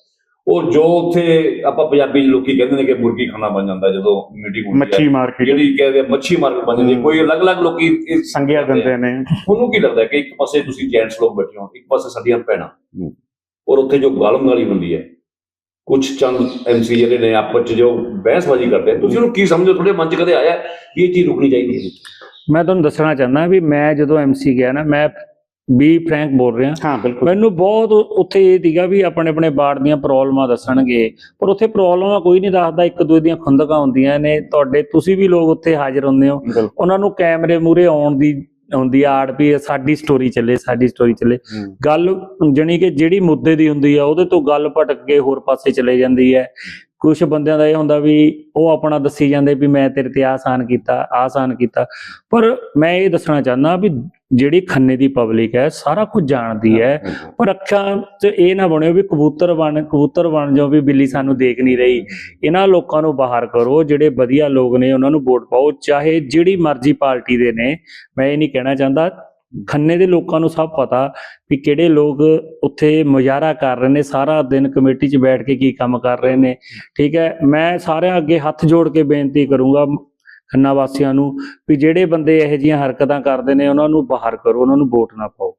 ਉਹ ਜੋ ਉੱਥੇ ਆਪਾਂ ਪੰਜਾਬੀ ਲੋਕੀ ਕਹਿੰਦੇ ਨੇ ਕਿ ਮੁਰਗੀ ਖਾਣਾ ਬਣ ਜਾਂਦਾ ਜਦੋਂ ਮੀਟਿੰਗ ਹੁੰਦੀ ਮੱਛੀ ਮਾਰਕੀਟ ਜਿਹੜੀ ਕਹਿੰਦੇ ਮੱਛੀ ਮਾਰਕੀਟ ਬਣ ਜਾਂਦੀ। ਕੋਈ ਅਲੱਗ-ਅਲੱਗ ਲੋਕੀ ਸੰਗਿਆ ਦਿੰਦੇ ਨੇ। ਤੁਹਾਨੂੰ ਕੀ ਲੱਗਦਾ ਕਿ ਇੱਕ ਪਾਸੇ ਤੁਸੀਂ ਜੈਂਟਸ ਲੋਕ ਬੈਠੇ ਹੋ ਇੱਕ ਪਾਸੇ ਸਾਡੀਆਂ ਭੈਣਾਂ। ਔਰ ਉੱਥੇ ਜੋ ਗਾਲਮ ਗਾਲੀ ਹੁੰਦੀ ਹੈ ਕੁਝ ਚੰਦ ਐਮਸੀ ਜਿਹੜੇ ਨੇ ਆਪਸ ਚ ਜੋ ਬਹਿਸਬਾਜ਼ੀ ਕਰਦੇ ਆ ਤੁਸੀਂ ਉਹਨੂੰ ਕੀ ਸਮਝੋ? ਤੁਹਾਡੇ ਮਨ ਚ ਕਦੇ ਆਇਆ ਵੀ ਇਹ ਚੀਜ਼ ਰੁਕਣੀ ਚਾਹੀਦੀ ਹੈ? ਮੈਂ ਤੁਹਾਨੂੰ ਦੱਸਣਾ ਚਾਹੁੰਦਾ ਵੀ ਮੈਂ ਜਦੋਂ ਐਮਸੀ ਗਿਆ ਨਾ ਮੈਂ ਵੀ ਫਰੈਂਕ ਬੋਲ ਰਿਹਾ। ਹਾਂ ਬਿਲਕੁਲ। ਮੈਨੂੰ ਬਹੁਤ ਉੱਥੇ ਇਹ ਸੀਗਾ ਵੀ ਆਪਣੇ ਆਪਣੇ ਬਾੜ ਦੀਆਂ ਪ੍ਰੋਬਲਮਾਂ ਦੱਸਣਗੇ ਪਰ ਉੱਥੇ ਪ੍ਰੋਬਲਮਾਂ ਕੋਈ ਨਹੀਂ ਦੱਸਦਾ ਇੱਕ ਦੂਜੇ ਦੀਆਂ ਖੁੰਦਕਾਂ ਹੁੰਦੀਆਂ ਨੇ। ਤੁਹਾਡੇ ਤੁਸੀਂ ਵੀ ਲੋਕ ਉੱਥੇ ਹਾਜ਼ਰ ਹੁੰਦੇ ਹੋ। ਉਹਨਾਂ ਨੂੰ ਕੈਮਰੇ ਮੂਰੇ ਆਉਣ ਦੀ ਹੁੰਦੀ ਆ ਆੜ ਵੀ ਸਾਡੀ ਸਟੋਰੀ ਚੱਲੇ ਸਾਡੀ ਸਟੋਰੀ ਚੱਲੇ। ਗੱਲ ਜਣੀ ਕਿ ਜਿਹੜੀ ਮੁੱਦੇ ਦੀ ਹੁੰਦੀ ਆ ਉਹਦੇ ਤੋਂ ਗੱਲ ਭਟਕ ਕੇ ਹੋਰ ਪਾਸੇ ਚਲੇ ਜਾਂਦੀ ਹੈ ਕੁਝ ਬੰਦਿਆਂ ਦਾ ਇਹ ਹੁੰਦਾ ਵੀ ਉਹ ਆਪਣਾ ਦੱਸੀ ਜਾਂਦੇ ਵੀ ਮੈਂ ਤੇਰੇ ਤੇ ਆਸਾਨ ਕੀਤਾ ਆਸਾਨ ਕੀਤਾ। ਪਰ ਮੈਂ ਇਹ ਦੱਸਣਾ ਚਾਹੁੰਦਾ ਵੀ ਜਿਹੜੀ ਖੰਨੇ ਦੀ ਪਬਲਿਕ ਹੈ ਸਾਰਾ ਕੁਝ ਜਾਣਦੀ ਹੈ। ਪਰ ਅੱਖਾਂ 'ਚ ਇਹ ਨਾ ਬਣਿਓ ਵੀ ਕਬੂਤਰ ਬਣ ਕਬੂਤਰ ਬਣ ਜਾਓ ਵੀ ਬਿੱਲੀ ਸਾਨੂੰ ਦੇਖ ਨਹੀਂ ਰਹੀ। ਇਹਨਾਂ ਲੋਕਾਂ ਨੂੰ ਬਾਹਰ ਕਰੋ ਜਿਹੜੇ ਵਧੀਆ ਲੋਕ ਨੇ ਉਹਨਾਂ ਨੂੰ ਵੋਟ ਪਾਓ ਚਾਹੇ ਜਿਹੜੀ ਮਰਜ਼ੀ ਪਾਰਟੀ ਦੇ ਨੇ। ਮੈਂ ਇਹ ਨਹੀਂ ਕਹਿਣਾ ਚਾਹੁੰਦਾ ਖੰਨੇ ਦੇ ਲੋਕਾਂ ਨੂੰ ਸਭ ਪਤਾ ਵੀ ਕਿਹੜੇ ਲੋਕ ਉੱਥੇ ਮੁਜ਼ਾਹਰਾ ਕਰ ਰਹੇ ਨੇ ਸਾਰਾ ਦਿਨ ਕਮੇਟੀ 'ਚ ਬੈਠ ਕੇ ਕੀ ਕੰਮ ਕਰ ਰਹੇ ਨੇ। ਠੀਕ ਹੈ ਮੈਂ ਸਾਰਿਆਂ ਅੱਗੇ ਹੱਥ ਜੋੜ ਕੇ ਬੇਨਤੀ ਕਰੂੰਗਾ ਖੰਨਾ ਵਾਸੀਆਂ ਨੂੰ ਵੀ ਜਿਹੜੇ ਬੰਦੇ ਇਹੋ ਜਿਹੀਆਂ ਹਰਕਤਾਂ ਕਰਦੇ ਨੇ ਉਹਨਾਂ ਨੂੰ ਬਾਹਰ ਕਰੋ ਉਹਨਾਂ ਨੂੰ ਵੋਟ ਨਾ ਪਾਓ।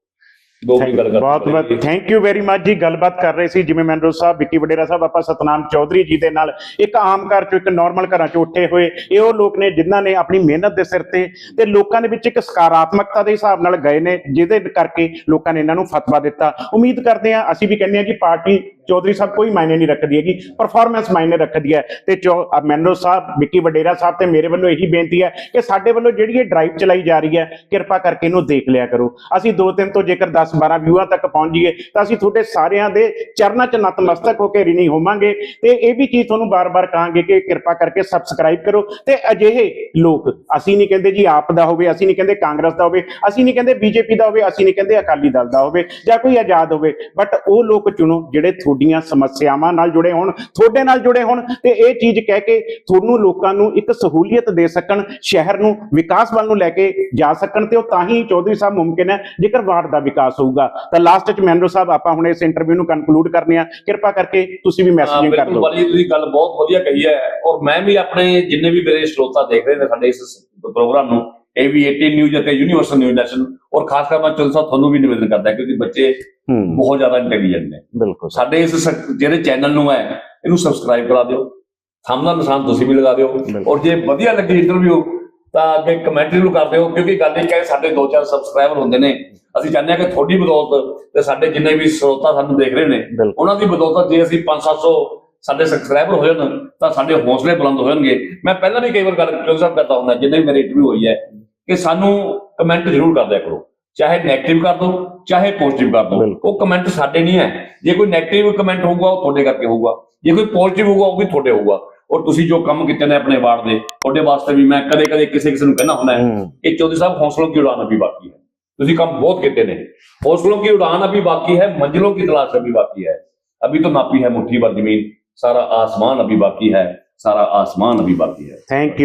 ਬਹੁਤ ਬਹੁਤ ਥੈਂਕ ਯੂ ਵੈਰੀ ਮਚ ਜੀ। ਗੱਲਬਾਤ ਕਰ ਰਹੇ ਸੀ ਜਿਵੇਂ ਮੈਨਰੋ ਸਾਹਿਬ ਵਿੱਕੀ ਵਡੇਰਾ ਸਾਹਿਬ ਆਪਾਂ ਸਤਨਾਮ ਚੌਧਰੀ ਜੀ ਦੇ ਨਾਲ। ਇੱਕ ਆਮ ਘਰ ਚੋਂ ਇੱਕ ਨਾਰਮਲ ਘਰਾਂ ਚੋਂ ਉੱਠੇ ਹੋਏ ਇਹ ਉਹ ਲੋਕ ਨੇ ਜਿਨ੍ਹਾਂ ਨੇ ਆਪਣੀ ਮਿਹਨਤ ਦੇ ਸਿਰ ਤੇ ਤੇ ਲੋਕਾਂ ਦੇ ਵਿੱਚ ਇੱਕ ਸਕਾਰਾਤਮਕਤਾ ਦੇ ਹਿਸਾਬ ਨਾਲ ਗਏ ਨੇ ਜਿਹਦੇ ਕਰਕੇ ਲੋਕਾਂ ਨੇ ਇਹਨਾਂ ਨੂੰ ਫਤਵਾ ਦਿੱਤਾ। ਉਮੀਦ ਕਰਦੇ ਹਾਂ ਅਸੀਂ ਵੀ ਕਹਿੰਦੇ ਹਾਂ ਕਿ ਪਾਰਟੀ ਚੌਧਰੀ ਸਾਹਿਬ ਕੋਈ ਮਾਇਨੇ ਨਹੀਂ ਰੱਖਦੀ ਹੈਗੀ ਪਰਫਾਰਮੈਂਸ ਮਾਇਨੇ ਰੱਖਦੀ ਹੈ। ਤੇ ਚੌ- ਅ, ਸਾਹਿਬ ਵਿੱਕੀ ਵਡੇਰਾ ਸਾਹਿਬ ਤੇ ਮੇਰੇ ਵੱਲੋਂ ਇਹੀ ਬੇਨਤੀ ਹੈ ਕਿ ਸਾਡੇ ਵੱਲੋਂ ਜਿਹੜੀ ਇਹ ਡਰਾਈਵ ਚਲਾਈ ਜਾ ਰਹੀ ਹੈ ਕਿਰਪਾ ਕਰਕੇ ਇਹਨੂੰ ਦੇਖ ਲਿਆ ਕਰੋ। ਅਸੀਂ ਦੋ ਤਿੰਨ ਤੋਂ ਜੇਕਰ 10 12 ਵਿਊਆਂ ਤੱਕ ਪਹੁੰਚ ਜਾਈਏ ਤਾਂ ਅਸੀਂ ਤੁਹਾਡੇ ਸਾਰਿਆਂ ਦੇ ਚਰਨਾਂ 'ਚ ਨਤਮਸਤਕ ਹੋ ਕੇ ਰਿਣੀ ਹੋਵਾਂਗੇ। ਤੇ ਇਹ ਵੀ ਚੀਜ਼ ਤੁਹਾਨੂੰ ਬਾਰ-ਬਾਰ ਕਹਾਂਗੇ ਕਿ ਕਿਰਪਾ ਕਰਕੇ ਸਬਸਕ੍ਰਾਈਬ ਕਰੋ। ਤੇ ਅਜਿਹੇ ਲੋਕ ਅਸੀਂ ਨਹੀਂ ਕਹਿੰਦੇ ਜੀ ਆਪ ਦਾ ਹੋਵੇ ਅਸੀਂ ਨਹੀਂ ਕਹਿੰਦੇ ਕਾਂਗਰਸ ਦਾ ਹੋਵੇ ਅਸੀਂ ਨਹੀਂ ਕਹਿੰਦੇ ਬੀਜੇਪੀ ਦਾ ਹੋਵੇ ਅਸੀਂ ਨਹੀਂ ਕਹਿੰਦੇ ਅਕਾਲੀ ਦਲ ਦਾ ਹੋਵੇ ਜਾਂ ਕੋਈ ਆਜ਼ਾਦ ਹੋਵੇ ਬਟ ਉਹ ਲੋਕ ਚੁਣੋ ਜਿਹੜੇ ਤੁਹਾਡੇ ਤੁਹਾਡੀਆਂ ਸਮੱਸਿਆਵਾਂ ਨਾਲ ਜੁੜੇ ਹੋਣ ਤੁਹਾਡੇ ਨਾਲ ਜੁੜੇ ਹੋਣ ਤੇ ਇਹ ਚੀਜ਼ ਕਹਿ ਕੇ ਤੁਹਾਨੂੰ ਲੋਕਾਂ ਨੂੰ ਇੱਕ ਸਹੂਲੀਅਤ ਦੇ ਸਕਣ ਸ਼ਹਿਰ ਨੂੰ ਵਿਕਾਸ ਵੱਲ ਨੂੰ ਲੈ ਕੇ ਜਾ ਸਕਣ ਤੇ ਉਹ ਤਾਂ ਹੀ ਚੌਧਰੀ ਸਾਹਿਬ ਮੁਮਕਿਨ ਹੈ ਜੇਕਰ ਵਾਰਡ ਦਾ ਵਿਕਾਸ ਹੋਊਗਾ। ਤਾਂ ਲਾਸਟ ਚ ਮੈਨਰੋ ਸਾਹਿਬ ਆਪਾਂ ਹੁਣ ਇਸ ਇੰਟਰਵਿਊ ਨੂੰ ਕਨਕਲੂਡ ਕਰਨੇ ਆ ਕਿਰਪਾ ਕਰਕੇ ਤੁਸੀਂ ਵੀ ਹਾਂ, ਮੈਸੇਜਿੰਗ ਕਰ ਬਿਲਕੁਲ ਦਿਓ। ਵਾਲੀ ਤੁਸੀਂ ਗੱਲ ਬਹੁਤ ਵਧੀਆ ਕਹੀ ਹੈ ਔਰ ਮੈਂ ਵੀ ਆਪਣੇ ਜਿੰਨੇ ਵੀ ਮੇਰੇ ਸਰੋਤਾ ਦੇਖ ਰਹੇ ਨੇ ਸਾਡੇ ਇਸ ਪ੍ਰੋਗਰਾਮ ਨੂੰ ਏਵੀ 18 ਨਿਊਜ਼ ਅਤੇ ਯੂਨੀਵਰਸਲ ਨਿਊਜ਼ ਨੈਸ਼ਨ ਔਰ ਖਾਸ ਕਰ ਮੈਂ ਚੰਦ ਸਾਹਿਬ ਤੁਹਾਨੂੰ ਵੀ ਨਿਵੇਦਨ ਕਰਦਾ ਕਿਉਂਕਿ ਬੱਚੇ ਬਹੁਤ ਜ਼ਿਆਦਾ ਇੰਟੈਲੀਜੈਂਟ ਨੇ। ਬਿਲਕੁਲ। ਸਾਡੇ ਇਸ ਜਿਹੜੇ ਚੈਨਲ ਨੂੰ ਹੈ ਇਹਨੂੰ ਸਬਸਕ੍ਰਾਈਬ ਕਰਾ ਦਿਓ। ਥੰਬ ਦਾ ਨਿਸ਼ਾਨ ਤੁਸੀਂ ਵੀ ਲਗਾ ਦਿਓ। ਔਰ ਜੇ ਵਧੀਆ ਲੱਗੀ ਇੰਟਰਵਿਊ ਤਾਂ ਅੱਗੇ ਕਮੈਂਟ ਜ਼ਰੂਰ ਕਰ ਦਿਓ ਕਿਉਂਕਿ ਗੱਲ ਇਹ ਹੈ ਸਾਡੇ ਦੋ ਚਾਰ ਸਬਸਕ੍ਰਾਈਬਰ ਹੁੰਦੇ ਨੇ। ਅਸੀਂ ਚਾਹੁੰਦੇ ਹਾਂ ਕਿ ਤੁਹਾਡੀ ਬਦੌਲਤ ਤੇ ਸਾਡੇ ਜਿੰਨੇ ਵੀ ਸਰੋਤਾ ਸਾਨੂੰ ਦੇਖ ਰਹੇ ਨੇ ਉਹਨਾਂ ਦੀ ਬਦੌਲਤ ਜੇ ਅਸੀਂ 5-700 ਸਾਡੇ ਸਬਸਕ੍ਰਾਈਬਰ ਹੋ ਜਾਣ ਤਾਂ ਸਾਡੇ ਹੌਸਲੇ ਬੁਲੰਦ ਹੋ ਜਾਣਗੇ। ਮੈਂ ਪਹਿਲਾਂ ਵੀ ਕਈ ਵਾਰ ਗੱਲ ਕਿਉਂ ਸਾਹਿਬ ਕਰਦਾ ਹੁੰਦਾ ਜਿੰਨੇ ਵੀ ਮੇਰੇ ਇੰਟਰਵਿਊ ਹੋਈ ਹੈ ਕਿ ਸਾਨੂੰ ਕਮੈਂਟ ਜ਼ਰੂਰ ਕਰਦਿਆ ਕਰੋ। ਚਾਹੇ ਨੈਗੇਟਿਵ ਕਰ ਦੋ ਚਾਹੇ ਪੋਜ਼ਿਟਿਵ ਕਰ ਦੋ। ਉਹ ਕਮੈਂਟ ਸਾਡੇ ਨਹੀਂ ਹੈ। ਜੇ ਕੋਈ ਨੈਗੇਟਿਵ ਕਮੈਂਟ ਹੋਊਗਾ ਉਹ ਤੁਹਾਡੇ ਕਰਕੇ ਹੋਊਗਾ। ਜੇ ਕੋਈ ਪੋਜ਼ਿਟਿਵ ਹੋਊਗਾ ਉਹ ਵੀ ਤੁਹਾਡੇ ਹੋਊਗਾ। ਔਰ ਤੁਸੀਂ ਜੋ ਕੰਮ ਕੀਤੇ ਨੇ ਆਪਣੇ ਵਾਰਡ ਦੇ ਤੁਹਾਡੇ ਵਾਸਤੇ ਵੀ ਮੈਂ ਕਦੇ ਕਦੇ ਕਿਸੇ ਕਿਸੇ ਨੂੰ ਕਹਿਣਾ ਹੁੰਦਾ ਹੈ ਕਿ ਚੌਧਰੀ ਸਾਹਿਬ ਹੌਸਲੋਂ ਕੀ ਉਡਾਨ ਅਭੀ ਬਾਕੀ ਹੈ? ਤੁਸੀਂ ਕੰਮ ਬਹੁਤ ਕੀਤੇ ਨੇ। ਹੌਸਲੋਂ ਕੀ ਉਡਾਨ ਅਭੀ ਬਾਕੀ ਹੈ ਮੰਜ਼ਲੋਂ ਕੀ ਤਲਾਸ਼ ਅਭੀ ਬਾਕੀ ਹੈ? ਅਭੀ तो नापी ਹੈ ਮੁੱਠੀ ਵਰ ਜ਼ਮੀਨ ਸਾਰਾ ਆਸਮਾਨ ਅਭੀ ਬਾਕੀ ਹੈ ਸਾਰਾ ਆਸਮਾਨ ਅਭੀ ਬਾਕੀ ਹੈ। Thank you